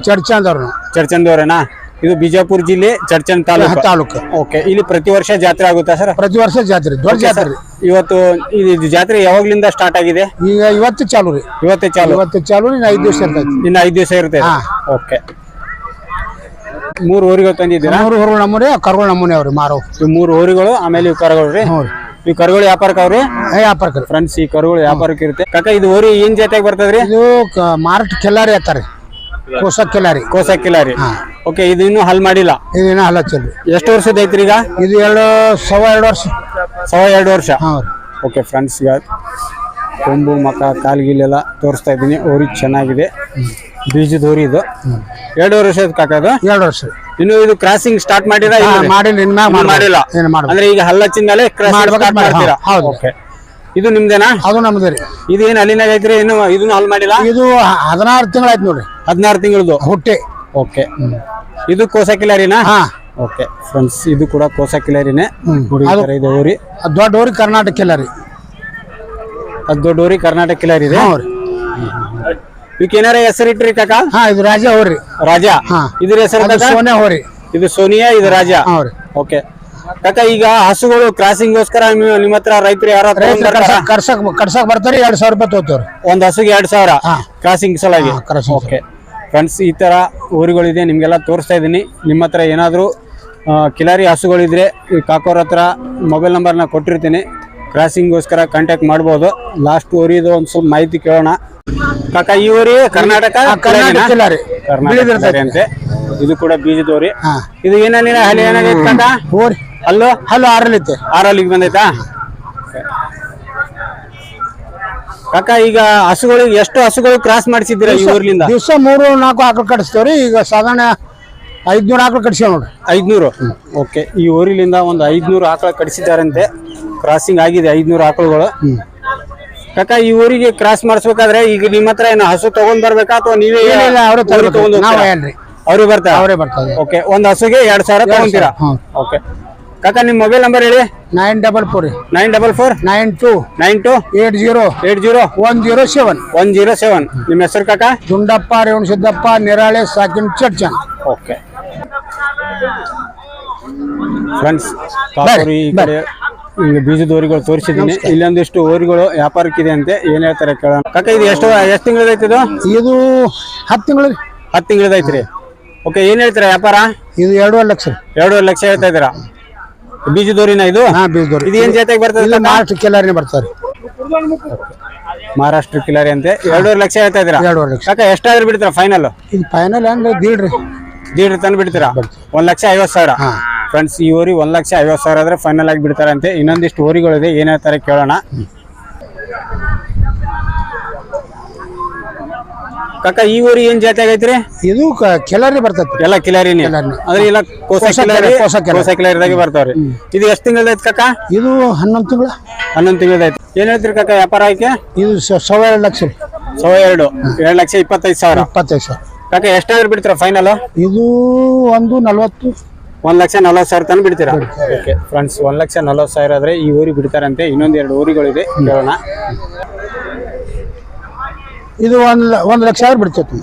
ಚರ್ಚಂದವ್ರು ಚಡ್ಚನ್ದವ್ರೇನಾ ಇದು ಬಿಜಾಪುರ ಜಿಲ್ಲೆ ಚರ್ಚನ್ ತಾಲೂಕು. ತಾಲೂಕು. ಓಕೆ ಇಲ್ಲಿ ಪ್ರತಿ ವರ್ಷ ಜಾತ್ರೆ ಆಗುತ್ತಾ ಸರ್? ಪ್ರತಿ ವರ್ಷ ಜಾತ್ರೆ ದೊಡ್ಡ ಜಾತ್ರೆ. ಇವತ್ತು ಇದು ಜಾತ್ರೆ ಯಾವಾಗ್ಲಿಂದ ಸ್ಟಾರ್ಟ್ ಆಗಿದೆ? ಈಗ ಇವತ್ತು ಚಾಲು ರೀ. ಇವತ್ತೇ ಚಾಲು. ಇವತ್ತು ಚಾಲು ನಿನ್ನ ಐದು ದಿವಸ ಇರ್ತದೆ ಇನ್ನು ಐದು ದಿವಸ ಇರುತ್ತೆ? ಹಾ. ಓಕೆ ಮೂರು ಊರಿಗೆ ತಂದಿದ್ದೀರಾ? ಮೂರು ಊರುಗಳು ನಮ್ಮನೆ ಕರ್ಗಳು ನಮ್ಮನೆ ಅವ್ರಿ ಮಾರೋ. ಇವು ಮೂರು ಊರುಗಳು ಆಮೇಲೆ ಇವು ಕರುಗಳು ರೀ? ಹ್ಞೂ ಈ ಕರುಗಳು ವ್ಯಾಪಾರಕ್ಕೆ ಅವ್ರಿ? ವ್ಯಾಪಾರಕ್ಕೆ ಫ್ರೆಂಡ್ಸ್ ಈ ಕರುಗಳು ವ್ಯಾಪಾರಕ್ಕೆ ಇರುತ್ತೆ. ಕಾಕ ಇದು ಊರಿ ಏನ್ ಜಾತಿಯಾಗಿ ಬರ್ತದ್ರಿ? ಇದು ಮಾರಾಟ ಕೆಲ್ಲಾರಿ ಅಂತಾರೆ ಕೋಸ ಕೆಲ್ಲಾರಿ ಕೋಸ ಕಿಲ್ಲ ರೀ ಓಕೆ ಇದು ಇನ್ನೂ ಹಲ್ ಮಾಡಿಲ್ಲ? ಇದೇನ ಹಲಚ್ಚಲ್ರಿ ಎಷ್ಟು ವರ್ಷದ ಐತ್ರಿ ಈಗ? ಇದು ಎರಡು ಸವ ಎರಡು ವರ್ಷ. ಸವಾ ಎರಡು ವರ್ಷ? ಹಾಂ ರೀ. ಓಕೆ ಫ್ರೆಂಡ್ಸ್ ಈಗ ಕೊಂಬು ಮಕ ಕಾಲ್ಗಿಲೆಲ್ಲ ತೋರಿಸ್ತಾ ಇದ್ದೀನಿ. ಊರಿ ಚೆನ್ನಾಗಿದೆ. ಬೀಜದ ಓರಿ ಇದು. ಎರಡು ವರ್ಷದ ಕಾಕ ಅದು? ಎರಡು ವರ್ಷ. ಇನ್ನು ಇದು ಕ್ರಾಸಿಂಗ್ ಸ್ಟಾರ್ಟ್ ಮಾಡಿರ ಹಾ, ಮಾಡಿಲ್ಲ ಇನ್ನು ಮಾಡಿಲ್ಲ. ಏನು ಮಾಡ್ಬೇಕು. ಅಂದ್ರೆ ಈಗ ಹಲ್ಲಚ್ಚಿನ ಮೇಲೆ ಕ್ರಾಸಿಂಗ್ ಮಾಡ್ಬೇಕು, ಸ್ಟಾರ್ಟ್ ಮಾಡಿ- ಮಾಡ್ತೀರಾ? ಹೌದು. ಓಕೆ ಇದು ನಿಮ್ದೇನಾ? ಅದು ನಮ್ದೇ ರೀ. ಇದು ಏನು ಅಲ್ಲಿನಾಗ ಐತ್ರಿ? ಏನು ಇದನ್ನ ಹಾಲ್ ಮಾಡಿಲ್ಲ? ಇದು ಹದಿನಾರು ತಿಂಗಳಾಯ್ತು ನೋಡ್ರಿ. ಹದಿನಾರು ತಿಂಗಳದು? ಹುಟ್ಟಿ. ಓಕೆ. ಇದು ಕೋಸ ಕಿಲಾರಿನಾ? ಹಾ. ಓಕೆ. ಫ್ರೆಂಡ್ಸ್ ಇದು ಕೂಡ ಕೋಸ ಕಿಲಾರಿನೇ. ಥರ ಇದೆ ಅದ್ ದೊಡ್ಡ ಕರ್ನಾಟಕ ಕಿಲಾರಿ. ಅದು ದೊಡ್ಡ ಊರಿ ಕರ್ನಾಟಕ ಕಿಲಾರಿ ಇದೆ? ಹ್ಞೂ ರೀ. ಇದಕ್ಕೆ ಏನಾರ ಹೆಸರು ಇಟ್ರಿ ಕಾಕ? ಹಾ ಇದು ರಾಜ ಹೋರಿ ರಾಜ? ಹಾ. ಇದ್ರ ಹೆಸರು ಸೋನಿಯಾ ಹೋರಿ ಇದು ಸೋನಿಯಾ ಇದು ರಾಜ? ಓಕೆ. ಕಾಕ ಈಗ ಹಸುಗಳು ಕ್ರಾಸಿಂಗ್ ಗೋಸ್ಕರ ನಿಮ್ಮ ಹತ್ರ ರೈತರು ಯಾರೋ ಬರ್ತಾರೆ ಎರಡ್ ಸಾವಿರ ರೂಪಾಯಿ ತಗೋತೇವ್ರಿ ಒಂದ್ ಹಸುಗೆ ಎರಡ್ ಸಾವಿರ. ಕ್ರಾಸಿಂಗ್ ಸಲಾಗಿ ಓಕೆ ಫ್ರೆಂಡ್ಸ್ ಈ ತರ ಊರುಗಳಿದೆ ನಿಮ್ಗೆಲ್ಲ ತೋರಿಸ್ತಾ ಇದ್ದೀನಿ. ನಿಮ್ಮ ಹತ್ರ ಏನಾದರೂ ಕಿಲಾರಿ ಹಸುಗಳಿದ್ರೆ ಈ ಕಾಕೋರ್ ಹತ್ರ ಮೊಬೈಲ್ ನಂಬರ್ನ ಕೊಟ್ಟಿರ್ತೀನಿ. ಕ್ರಾಸಿಂಗ್ಗೋಸ್ಕರ ಕಾಂಟ್ಯಾಕ್ಟ್ ಮಾಡ್ಬೋದು. ಲಾಸ್ಟ್ ಊರಿದು ಒಂದು ಸ್ವಲ್ಪ ಮಾಹಿತಿ ಕೇಳೋಣ. ಕಾಕ ಈ ಊರಿ ಕರ್ನಾಟಕ ಅಂತೆ. ಇದು ಕೂಡ ಬೀಜದ ಊರಿ. ಇದು ಏನೇನಿನ ಹಲ್ಲಿ ಏನಾಗೈತೆ ಕಾಕ? ಅಲ್ಲೋ ಹಲ್ಲು? ಆರಲ್ಲಿತ್ತು ಆರಲ್ಲಿಗೆ ಬಂದೈತಾ? ಕಾಕ ಈಗ ಹಸುಗಳಿಗೆ ಎಷ್ಟು ಹಸುಗಳು ಕ್ರಾಸ್ ಮಾಡಿಸಿದ್ದೀರಾ ಈ ಊರ್ಲಿಂದ? ದಿವಸ ಮೂರು ನಾಲ್ಕು ಆಕಳು ಕಡಿಸ್ತೇವ್ರಿ ಈಗ ಸಾಧಾರಣ ಐದ್ನೂರು ಆಕಳು ಕಡಿಸ್ಯಾವ ನೋಡ್ರಿ ಐದ್ನೂರು ಓಕೆ ಈ ಊರಿಲಿಂದ ಒಂದು ಐದ್ನೂರು ಆಕಳು ಕಡಿಸಿದ್ದಾರಂತೆ ಕ್ರಾಸಿಂಗ್ ಆಗಿದೆ ಐದ್ನೂರು ಆಕಳುಗಳು. ಕಾಕ ಈ ಊರಿಗೆ ಕ್ರಾಸ್ ಮಾಡಿಸ್ಬೇಕಾದ್ರೆ ಈಗ ನಿಮ್ಮ ಹತ್ರ ಏನು ಹಸು ತಗೊಂಡ್ ಬರ್ಬೇಕಾ ಅಥವಾ ನೀವೇ ಅವ್ರೇ. ತಗೊಂಡ್ ನಾವ್ ಹೋಗ್ತೀರಾ? ಏನ್ರಿ? ಅವ್ರೇ ಬರ್ತಾರೆ? ಅವರೇ ಬರ್ತಾರೆ. ಓಕೆ ಒಂದ್ ಹಸುಗೆ ಎರಡ್ ಸಾವಿರ ತಗೊಂತೀರಾ? ಓಕೆ ಕಾಕ ನಿಮ್ಮ ಮೊಬೈಲ್ ನಂಬರ್ ಹೇಳಿ. Nine double four nine double four? Nine two. Nine two? Eight zero. Eight zero? One zero seven. One zero seven. ನಿಮ್ಮ ಹೆಸರು ಕಾಕ? ದುಂಡಪ್ಪ ರೇವಣ ಸಿದ್ದಪ್ಪ ನಿರಾಳೆ ಸಾಕಿನ್ ಚರ್ಚನ್ ಓಕೆ ಫ್ರೆಂಡ್ಸ್ ಬೀಜದ ಓರಿಗಳು ತೋರಿಸಿದ್ದೀನಿ. ಇಲ್ಲೊಂದಿಷ್ಟು ವ್ಯಾಪಾರಕ್ಕೆ ವ್ಯಾಪಾರಕ್ಕಿದೆ ಅಂತೆ ಏನ್ ಹೇಳ್ತಾರೆ ಕೇಳೋಣ. ಕಾಕ ಇದು ಎಷ್ಟು ಎಷ್ಟು ತಿಂಗಳದೈತಿ ಇದು? ಇದು ಹತ್ತು ತಿಂಗಳು ಹತ್ತು ತಿಂಗಳದೈತ್ರಿ ಓಕೆ ಏನ್ ಹೇಳ್ತೀರಾ ವ್ಯಾಪಾರ? ಇದು ಎರಡೂವರೆ ಲಕ್ಷ. ಎರಡೂವರೆ ಲಕ್ಷ ಹೇಳ್ತಾ ಇದ್ದೀರಾ? ಬೀಜದೋರಿನ ಇದು? ಹಾ ಬೀಜದೋರಿ ಇದು ಏನ್ ಜೊತೆಗೆ ಬರ್ತದೆ ಮಹಾರಾಷ್ಟ್ರ ಮಾರ್ಚ್ ಬರ್ತಾರೆ. ಮಹಾರಾಷ್ಟ್ರ ಕಿಲಾರಿ ಅಂತ ಎರಡೂವರೆ ಲಕ್ಷ ಹೇಳ್ತಾ ಇದ್ದೀರಾ? ಎರಡೂವರೆ ಲಕ್ಷ. ಕಾಕ ಎಷ್ಟಾದ್ರೂ ಬಿಡ್ತೀರಾ ಫೈನಲ್ ಇದು ಫೈನಲ್ ಅಂದ್ರೆ ದೀಡ್ರಿ. ದೀಡ್ರಿ ತಂದು ಬಿಡ್ತೀರಾ? ಒಂದ್ ಲಕ್ಷ ಐವತ್ತು ಸಾವಿರ. ಹಾ. ಫ್ರೆಂಡ್ಸ್ ಈ ಊರಿ ಒಂದ್ ಲಕ್ಷ ಐವತ್ತು ಸಾವಿರ ಆದ್ರೆ ಫೈನಲ್ ಆಗಿ ಬಿಡ್ತಾರಂತೆ. ಇನ್ನೊಂದಿಷ್ಟು ಊರಿಗಳಿದೆ ಏನ್ ಹೇಳ್ತಾರೆ ಕೇಳೋಣ. ಕಾಕ ಈ ಊರಿ ಏನ್ ಜಾತಿ ಆಗೈತ್ರಿ? ಇದು ಕೆಲಾರಿ ಬರ್ತೈತಿ. ಎಲ್ಲ ಕಿಲಾರಿನಿ. ಅಂದ್ರೆ ಇಲ್ಲ ಕೋಸ ಕಿಲಾರಿ ಕೋಸ ಕಿಲಾರಿದಾಗೆ ಬರ್ತಾವ್ರಿ. ಇದು ಎಷ್ಟು ತಿಂಗಳದೈತಿ ಕಾಕ? ಇದು ಹನ್ನೊಂದು ತಿಂಗಳ. ಹನ್ನೊಂದು ತಿಂಗಳದೈತಿ ಏನ್ ಹೇಳ್ತೀರಿ ಕಾಕ ವ್ಯಾಪಾರ ಆಯ್ಕೆ? ಇದು ಸವ ಎರಡು ಲಕ್ಷ. ಸವ ಎರಡು. ಎರಡ್ ಲಕ್ಷ ಇಪ್ಪತ್ತೈದು ಸಾವಿರ. ಇಪ್ಪತ್ತೈದು ಸಾವಿರ. ಕಾಕ ಎಷ್ಟಾದ್ರೂ ಬಿಡ್ತೀರಾ ಫೈನಲ್ ಇದು ಒಂದು ನಲ್ವತ್ತು. ಒಂದ್ ಲಕ್ಷ ನಲವತ್ತು ಸಾವಿರ ತನಕ ಬಿಡ್ತೀರಾ? ಓಕೆ ಫ್ರೆಂಡ್ಸ್ ಒಂದ್ ಲಕ್ಷ ನಲವತ್ತು ಸಾವಿರ ಆದ್ರೆ ಈ ಊರಿಗೆ ಬಿಡ್ತಾರಂತೆ. ಇನ್ನೊಂದ್ ಎರಡು ಊರುಗಳಿದೆ ಕೇಳೋಣ. ಇದು ಒಂದು ಒಂದು ಲಕ್ಷ ಸಾವಿರ ಬಿಡ್ತೈತಿ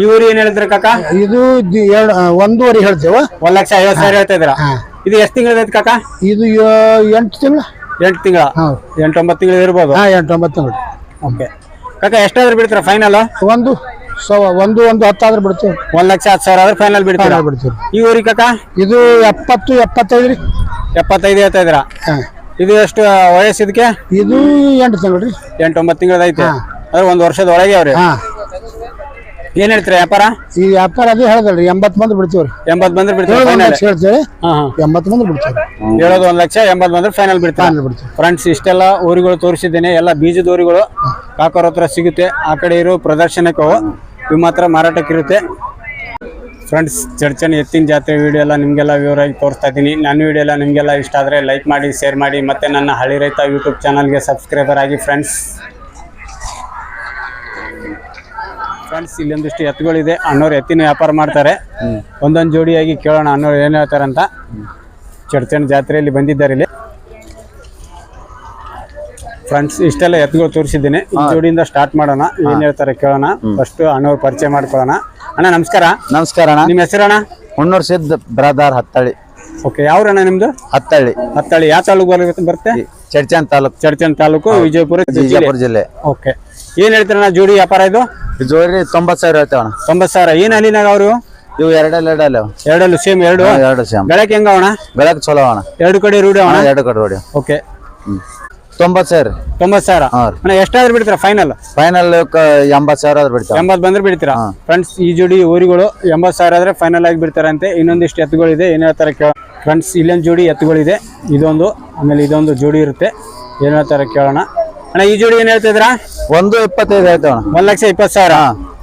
ಈ ಊರು ಏನ್ ಹೇಳ್ತೀರ ಕಾಕ? ಇದು ದಿ- ಎರಡು ಒಂದೂವರೆ ಹೇಳ್ತೇವ. ಒಂದ್ ಲಕ್ಷ ಐವತ್ತು ಸಾವಿರ ಹೇಳ್ತಾ ಇದ್ದೀರಾ? ಇದು ಎಷ್ಟು ತಿಂಗಳದೈತಿ ಕಾಕ? ಇದು ಯೋ- ಎಂಟು ತಿಂಗಳ. ಎಂಟು ತಿಂಗಳ? ಹೌದು ಎಂಟು ಒಂಬತ್ತು ತಿಂಗಳು ಇರ್ಬೋದು? ಹಾ ಎಂಟು ಒಂಬತ್ತು ತಿಂಗಳು. ಓಕೆ ಕಾಕ ಎಷ್ಟಾದ್ರೂ ಬಿಡ್ತೀರಾ ಫೈನಲ್ ಒಂದು. ಸೊ ಒಂದು ಒಂದು ಹತ್ತಾದ್ರೆ ಬಿಡ್ತೀವಿ. ಒಂದ್ ಲಕ್ಷ ಹತ್ತು ಸಾವಿರ ಆದ್ರೆ ಫೈನಲ್ ಬಿಡ್ತೀರಾ? ಬಿಡ್ತೀವಿ. ಈ ಊರಿ ಕಾಕ? ಇದು ಎಪ್ಪತ್ತು ಎಪ್ಪತ್ತೈದು ರೀ ಎಪ್ಪತ್ತೈದು ಹೇಳ್ತಾ ಇದ್ದೀರಾ ಇದು ಎಷ್ಟು ವಯಸ್ಸು ಇದಕ್ಕೆ? ಇದು ಎಂಟು ತಿಂಗಳು ರೀ. ಎಂಟು ಒಂಬತ್ತು ತಿಂಗಳದೈತೆ ಹಾ. ಅಂದ್ರೆ ಒಂದು ವರ್ಷದ ಒಳಗೆ ಅವ್ರಿ. ಹಾ. ಏನ್ ಹೇಳ್ತೀರಾ ವ್ಯಾಪಾರ? ಈ ವ್ಯಾಪಾರ ಅದೇ ಹೇಳ್ದಲ್ರಿ ಎಂಬತ್ತು ಮಂದಿ ಬಿಡ್ತೀವಿ ರೀ ಎಂಬತ್ತು ಬಿಡ್ತೀವಿ ಬಿಡ್ತೀರಾ ಹೇಳೋದು ಒಂದು ಫೈನಲ್ ಲಕ್ಷ ಹೇಳ್ತೇವೆ. ಹಾ ಹಾ. ಎಂಬತ್ತು ಮಂದಿ ಬಿಡ್ತೀವಿ. ಹೇಳೋದು ಒಂದ್ ಲಕ್ಷ ಎಂಬತ್ ಬಂದ್ರೆ ಫೈನಲ್ ಬಿಡ್ತೀರಾ? ಫೈನಲ್ ಬಿಡ್ತೀವಿ. ಫ್ರೆಂಡ್ಸ್ ಇಷ್ಟೆಲ್ಲ ಊರಿಗಳು ತೋರಿಸಿದ್ದೇನೆ. ಎಲ್ಲ ಬೀಜದ ಊರಿಗಳು ಕಾಕೋರ ಹತ್ರ ಸಿಗುತ್ತೆ. ಆ ಕಡೆ ಇರೋ ಪ್ರದರ್ಶನಕ್ಕೆ ಇವು ಮಾತ್ರ ಮಾರಾಟಕ್ಕಿರುತ್ತೆ ಫ್ರೆಂಡ್ಸ್ ಚರ್ಚನ್ ಎತ್ತಿನ ಜಾತ್ರೆ ವಿಡಿಯೋ ಎಲ್ಲ ನಿಮಗೆಲ್ಲ ವಿವರವಾಗಿ ತೋರಿಸ್ತಾ ಇದ್ದೀನಿ. ನನ್ನ ವಿಡಿಯೋ ಎಲ್ಲ ನಿಮಗೆಲ್ಲ ಇಷ್ಟ ಆದರೆ ಲೈಕ್ ಮಾಡಿ ಶೇರ್ ಮಾಡಿ ಮತ್ತು ನನ್ನ ಹಳಿ ರೈತ ಯೂಟ್ಯೂಬ್ ಚಾನಲ್ಗೆ ಸಬ್ಸ್ಕ್ರೈಬರ್ ಆಗಿ ಫ್ರೆಂಡ್ಸ್ ಫ್ರೆಂಡ್ಸ್ ಇಲ್ಲೊಂದಿಷ್ಟು ಎತ್ತುಗಳಿದೆ. ಅಣ್ಣವ್ರು ಎತ್ತಿನ ವ್ಯಾಪಾರ ಮಾಡ್ತಾರೆ. ಒಂದೊಂದು ಜೋಡಿಯಾಗಿ ಕೇಳೋಣ ಅಣ್ಣವ್ರು ಏನು ಹೇಳ್ತಾರಂತ. ಚರ್ಚನ್ ಜಾತ್ರೆಯಲ್ಲಿ ಬಂದಿದ್ದಾರೆ ಇಲ್ಲಿ. ಫ್ರೆಂಡ್ಸ್ ಇಷ್ಟೆಲ್ಲ ಎತ್ತುಗಳು ತೋರಿಸಿದ್ದೀನಿ. ಈ ಜೋಡಿಯಿಂದ ಸ್ಟಾರ್ಟ್ ಮಾಡೋಣ. ಏನ್ ಹೇಳ್ತಾರೆ ಕೇಳೋಣ. ಫಸ್ಟ್ ಅಣ್ಣವ್ರು ಪರಿಚಯ ಮಾಡ್ಕೊಳ್ಳೋಣ. ಅಣ್ಣ ನಮಸ್ಕಾರ. ನಮಸ್ಕಾರ ಅಣ್ಣ. ನಿಮ್ಮ ಹೆಸರಣ್ಣ? ಮುನ್ನೂರು ಸಿದ್ಧ ಬ್ರದರ್ ಹತ್ತಳ್ಳಿ. ಓಕೆ ಯಾವ್ರಣ್ಣ ನಿಮ್ದು? ಹತ್ತಳ್ಳಿ. ಹತ್ತಳ್ಳಿ. ಯಾವ ತಾಲೂಕು ಬರುತ್ತೆ? ಬರುತ್ತೆ ಚರ್ಚನ್ ತಾಲೂಕ್. ಚರ್ಚನ್ ತಾಲೂಕು ವಿಜಯಪುರ ವಿಜಯಪುರ ಜಿಲ್ಲೆ. ಓಕೆ ಏನ್ ಹೇಳ್ತೀರಣ್ಣ ಜೋಡಿ ವ್ಯಾಪಾರ ಇದು? ಜೋಡಿ ತೊಂಬತ್ ಸಾವಿರ ಹೇಳ್ತೇವಣ ತೊಂಬತ್ ಸಾವಿರ. ಏನ್ ಅಲ್ಲಿನಾಗ ಅವರು? ಇವು ಎರಡಲ್ಲಿ ಎರಡಲ್ಲ ಎರಡಲ್ಲೂ ಸೇಮ್ ಎರಡು? ಎರಡು ಸೇಮ್ ಬೆಳಕ್ ಹೆಂಗ ಅವಣ ಬೆಳಕ್ ಚಲೋ ಅಣ್ಣ. ಎರಡು ಕಡೆ ರೂಢಿ ಅವಣ ಎರಡು ಕಡೆ ರೂಢಿ. ಓಕೆ ತೊಂಬತ್ತು ಸಾವಿರ. ತೊಂಬತ್ತು ಸಾವಿರ? ಅಣ್ಣ ಎಷ್ಟಾದ್ರೂ ಬಿಡ್ತೀರಾ ಫೈನಲ್ ಫೈನಲ್ ಎಂಬತ್ತು ಸಾವಿರ ಆದ್ರೆ ಬಿಡ್ತಾರೆ ಎಂಬತ್ತು ಬಂದ್ರೆ ಬಿಡ್ತೀರಾ? ಫ್ರೆಂಡ್ಸ್ ಈ ಜೋಡಿ ಊರಿಗಳು ಎಂಬತ್ತು ಸಾವಿರ ಆದ್ರೆ ಫೈನಲ್ ಆಗಿ ಬಿಡ್ತಾರಂತೆ. ಇನ್ನೊಂದಿಷ್ಟು ಎತ್ತುಗಳಿದೆ. ಏನ್ ಹೇಳ್ತಾರೆ ಕೇಳ ಫ್ರೆಂಡ್ಸ್ ಇಲ್ಲೊಂದು ಜೋಡಿ ಎತ್ತುಗಳಿದೆ. ಇದೊಂದು ಆಮೇಲೆ ಇದೊಂದು ಜೋಡಿ ಇರುತ್ತೆ. ಏನ್ ಹೇಳ್ತಾರೆ ಕೇಳೋಣ. ಅಣ್ಣ ಈ ಜೋಡಿ ಏನ್ ಹೇಳ್ತಿದ್ರಾ ಒಂದು ಇಪ್ಪತ್ತೈದು ಹೇಳ್ತಾವಣ ಒಂದ್ ಲಕ್ಷ ಇಪ್ಪತ್ತು ಸಾವಿರ.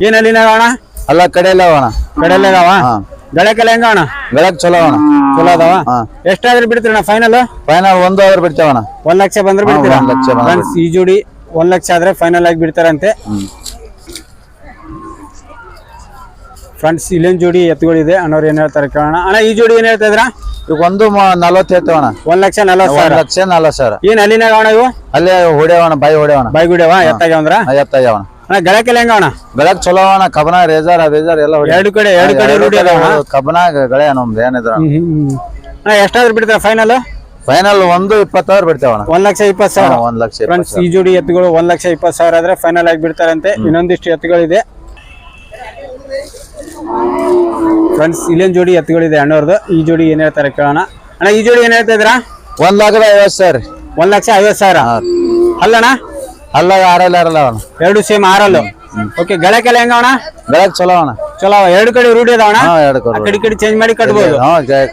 ಏನಲ್ಲಿ ಅಣ್ಣ? ಅಲ್ಲ ಕಡೆಯಲ್ಲ ಅಣ್ಣ. ಕಡೆಯಲ್ಲ. ಗಳಕ್ಕೆಲ್ಲ ಹೆಂಗ ಅಣ್ಣ? ಬೆಳಗ್ಗೆ ಚಲೋ ಅಣ್ಣ. ಚಲೋ ಅದಾವ? ಹಾ. ಎಷ್ಟಾದ್ರೂ ಬಿಡ್ತೀರಣ್ಣ ಫೈನಲ್ ಫೈನಲ್ ಒಂದು ಆದ್ರೆ ಬಿಡ್ತೇವಣ ಒಂದ್ ಲಕ್ಷ ಬಂದ್ರೆ ಬಿಡ್ತೀರಾ ಒಂದ್ ಲಕ್ಷ ಬಂದ್ರೆ ಫ್ರೆಂಡ್ಸ್ ಈ ಜೋಡಿ ಒಂದ್ ಲಕ್ಷ ಆದ್ರೆ ಫೈನಲ್ ಆಗಿ ಬಿಡ್ತಾರಂತೆ. ಫ್ರೆಂಡ್ಸ್ ಇಲ್ಲೊಂದ್ ಜೋಡಿ ಎತ್ತುಗಳಿದೆ. ಅಣ್ಣವ್ರು ಏನ್ ಹೇಳ್ತಾರೆ ಕೇಳೋಣ. ಅಣ್ಣ ಈ ಜೋಡಿ ಏನ್ ಹೇಳ್ತಾ ಇದ್ರಾ ಈಗ ಒಂದು ನಲ್ವತ್ತು ಹೇಳ್ತೇವಣ ಒಂದ್ ಲಕ್ಷ ನಲವತ್ತು ಒಂದ್ ಸಾವಿರ ಲಕ್ಷ ನಲ್ವತ್ತು ಸಾವಿರ. ಏನ್ ಅಲ್ಲಿನಾಗ ಅಣ್ಣ ಇವು? ಅಲ್ಲೇ ಹೊಡೆಯವಣ ಬಾಯಿ ಹೊಡೆಯವಣ ಬಾಯ್ಗುಡಿಯವ ಎತ್ತಾಗ್ಯಾವಂದ್ರ ಎತ್ತಾಗ್ಯಾವಣ ಅಣ್ಣ ಗಳಕ್ಕೆಲ್ಲ ಹೆಂಗ ಅಣ್ಣ? ಬೆಳಗ್ಗೆ ಚಲೋ ಅಣ್ಣ ಕಬನ ರೇಜರ್ ಬೇಜಾರ್ ಎಲ್ಲ ಎರಡು ಕಡೆ ಎರಡು ಕಡೆ ರೂಢಿ ಅದಾವ ಕಬನ ಗಳೆ ನಮ್ದು ಏನಿದ್ರ ಅಣ್ಣ ಎಷ್ಟಾದ್ರೂ ಬಿಡ್ತಾರ ಫೈನಲ್ ಫೈನಲ್ ಒಂದು ಇಪ್ಪತ್ತಾರು ಬಿಡ್ತೇವಣ ಒಂದ್ ಲಕ್ಷ ಇಪ್ಪತ್ತು ಸಾವಿರ. ಒಂದ್ ಲಕ್ಷ ಇಪ್ಪತ್ತು ಫ್ರೆಂಡ್ಸ್ ಈ ಜೋಡಿ ಎತ್ತುಗಳು ಒಂದ್ ಲಕ್ಷ ಇಪ್ಪತ್ತು ಸಾವಿರ ಆದ್ರೆ ಫೈನಲ್ ಆಗಿ ಬಿಡ್ತಾರಂತೆ. ಇನ್ನೊಂದಿಷ್ಟು ಎತ್ತುಗಳಿದೆ. ಫ್ರೆಂಡ್ಸ್ ಇಲ್ಲೊಂದು ಜೋಡಿ ಎತ್ತುಗಳಿದೆ ಅಣ್ಣವ್ರದ್ದು. ಈ ಜೋಡಿ ಏನ್ ಹೇಳ್ತಾರೆ ಕೇಳೋಣ. ಅಣ್ಣ ಈ ಜೋಡಿ ಏನ್ ಹೇಳ್ತಾ ಇದ್ರ ಒಂದ್ ಲಕ್ಷದ ಐವತ್ತು ಸಾವಿರ. ಒಂದ್ ಲಕ್ಷ ಐವತ್ತು ಸಾವಿರ. ಅಲ್ಲಣ್ಣ? ಅಲ್ಲ ಆರಲ್ಲ ಆರಲ್ಲ ಅವಣ ಎರಡು ಸೇಮ್ ಆರಲ್ಲ. ಓಕೆ ಗಳಕ್ಕೆಲ್ಲ ಹೆಂಗ ಅಣ್ಣ ಬೆಳಗ್ಗೆ ಚಲೋ ಅಣ್ಣ ಚಲೋ ಅವ. ಎರಡು ಕಡೆ ರೂಢಿ ಅದಾವಣ ಹಾ ಎರಡು ಕಡೆ ಕಡೆ ಕಡೆ ಚೇಂಜ್ ಮಾಡಿ ಕಟ್ಬೋದು. ಹಾ ಜೈ-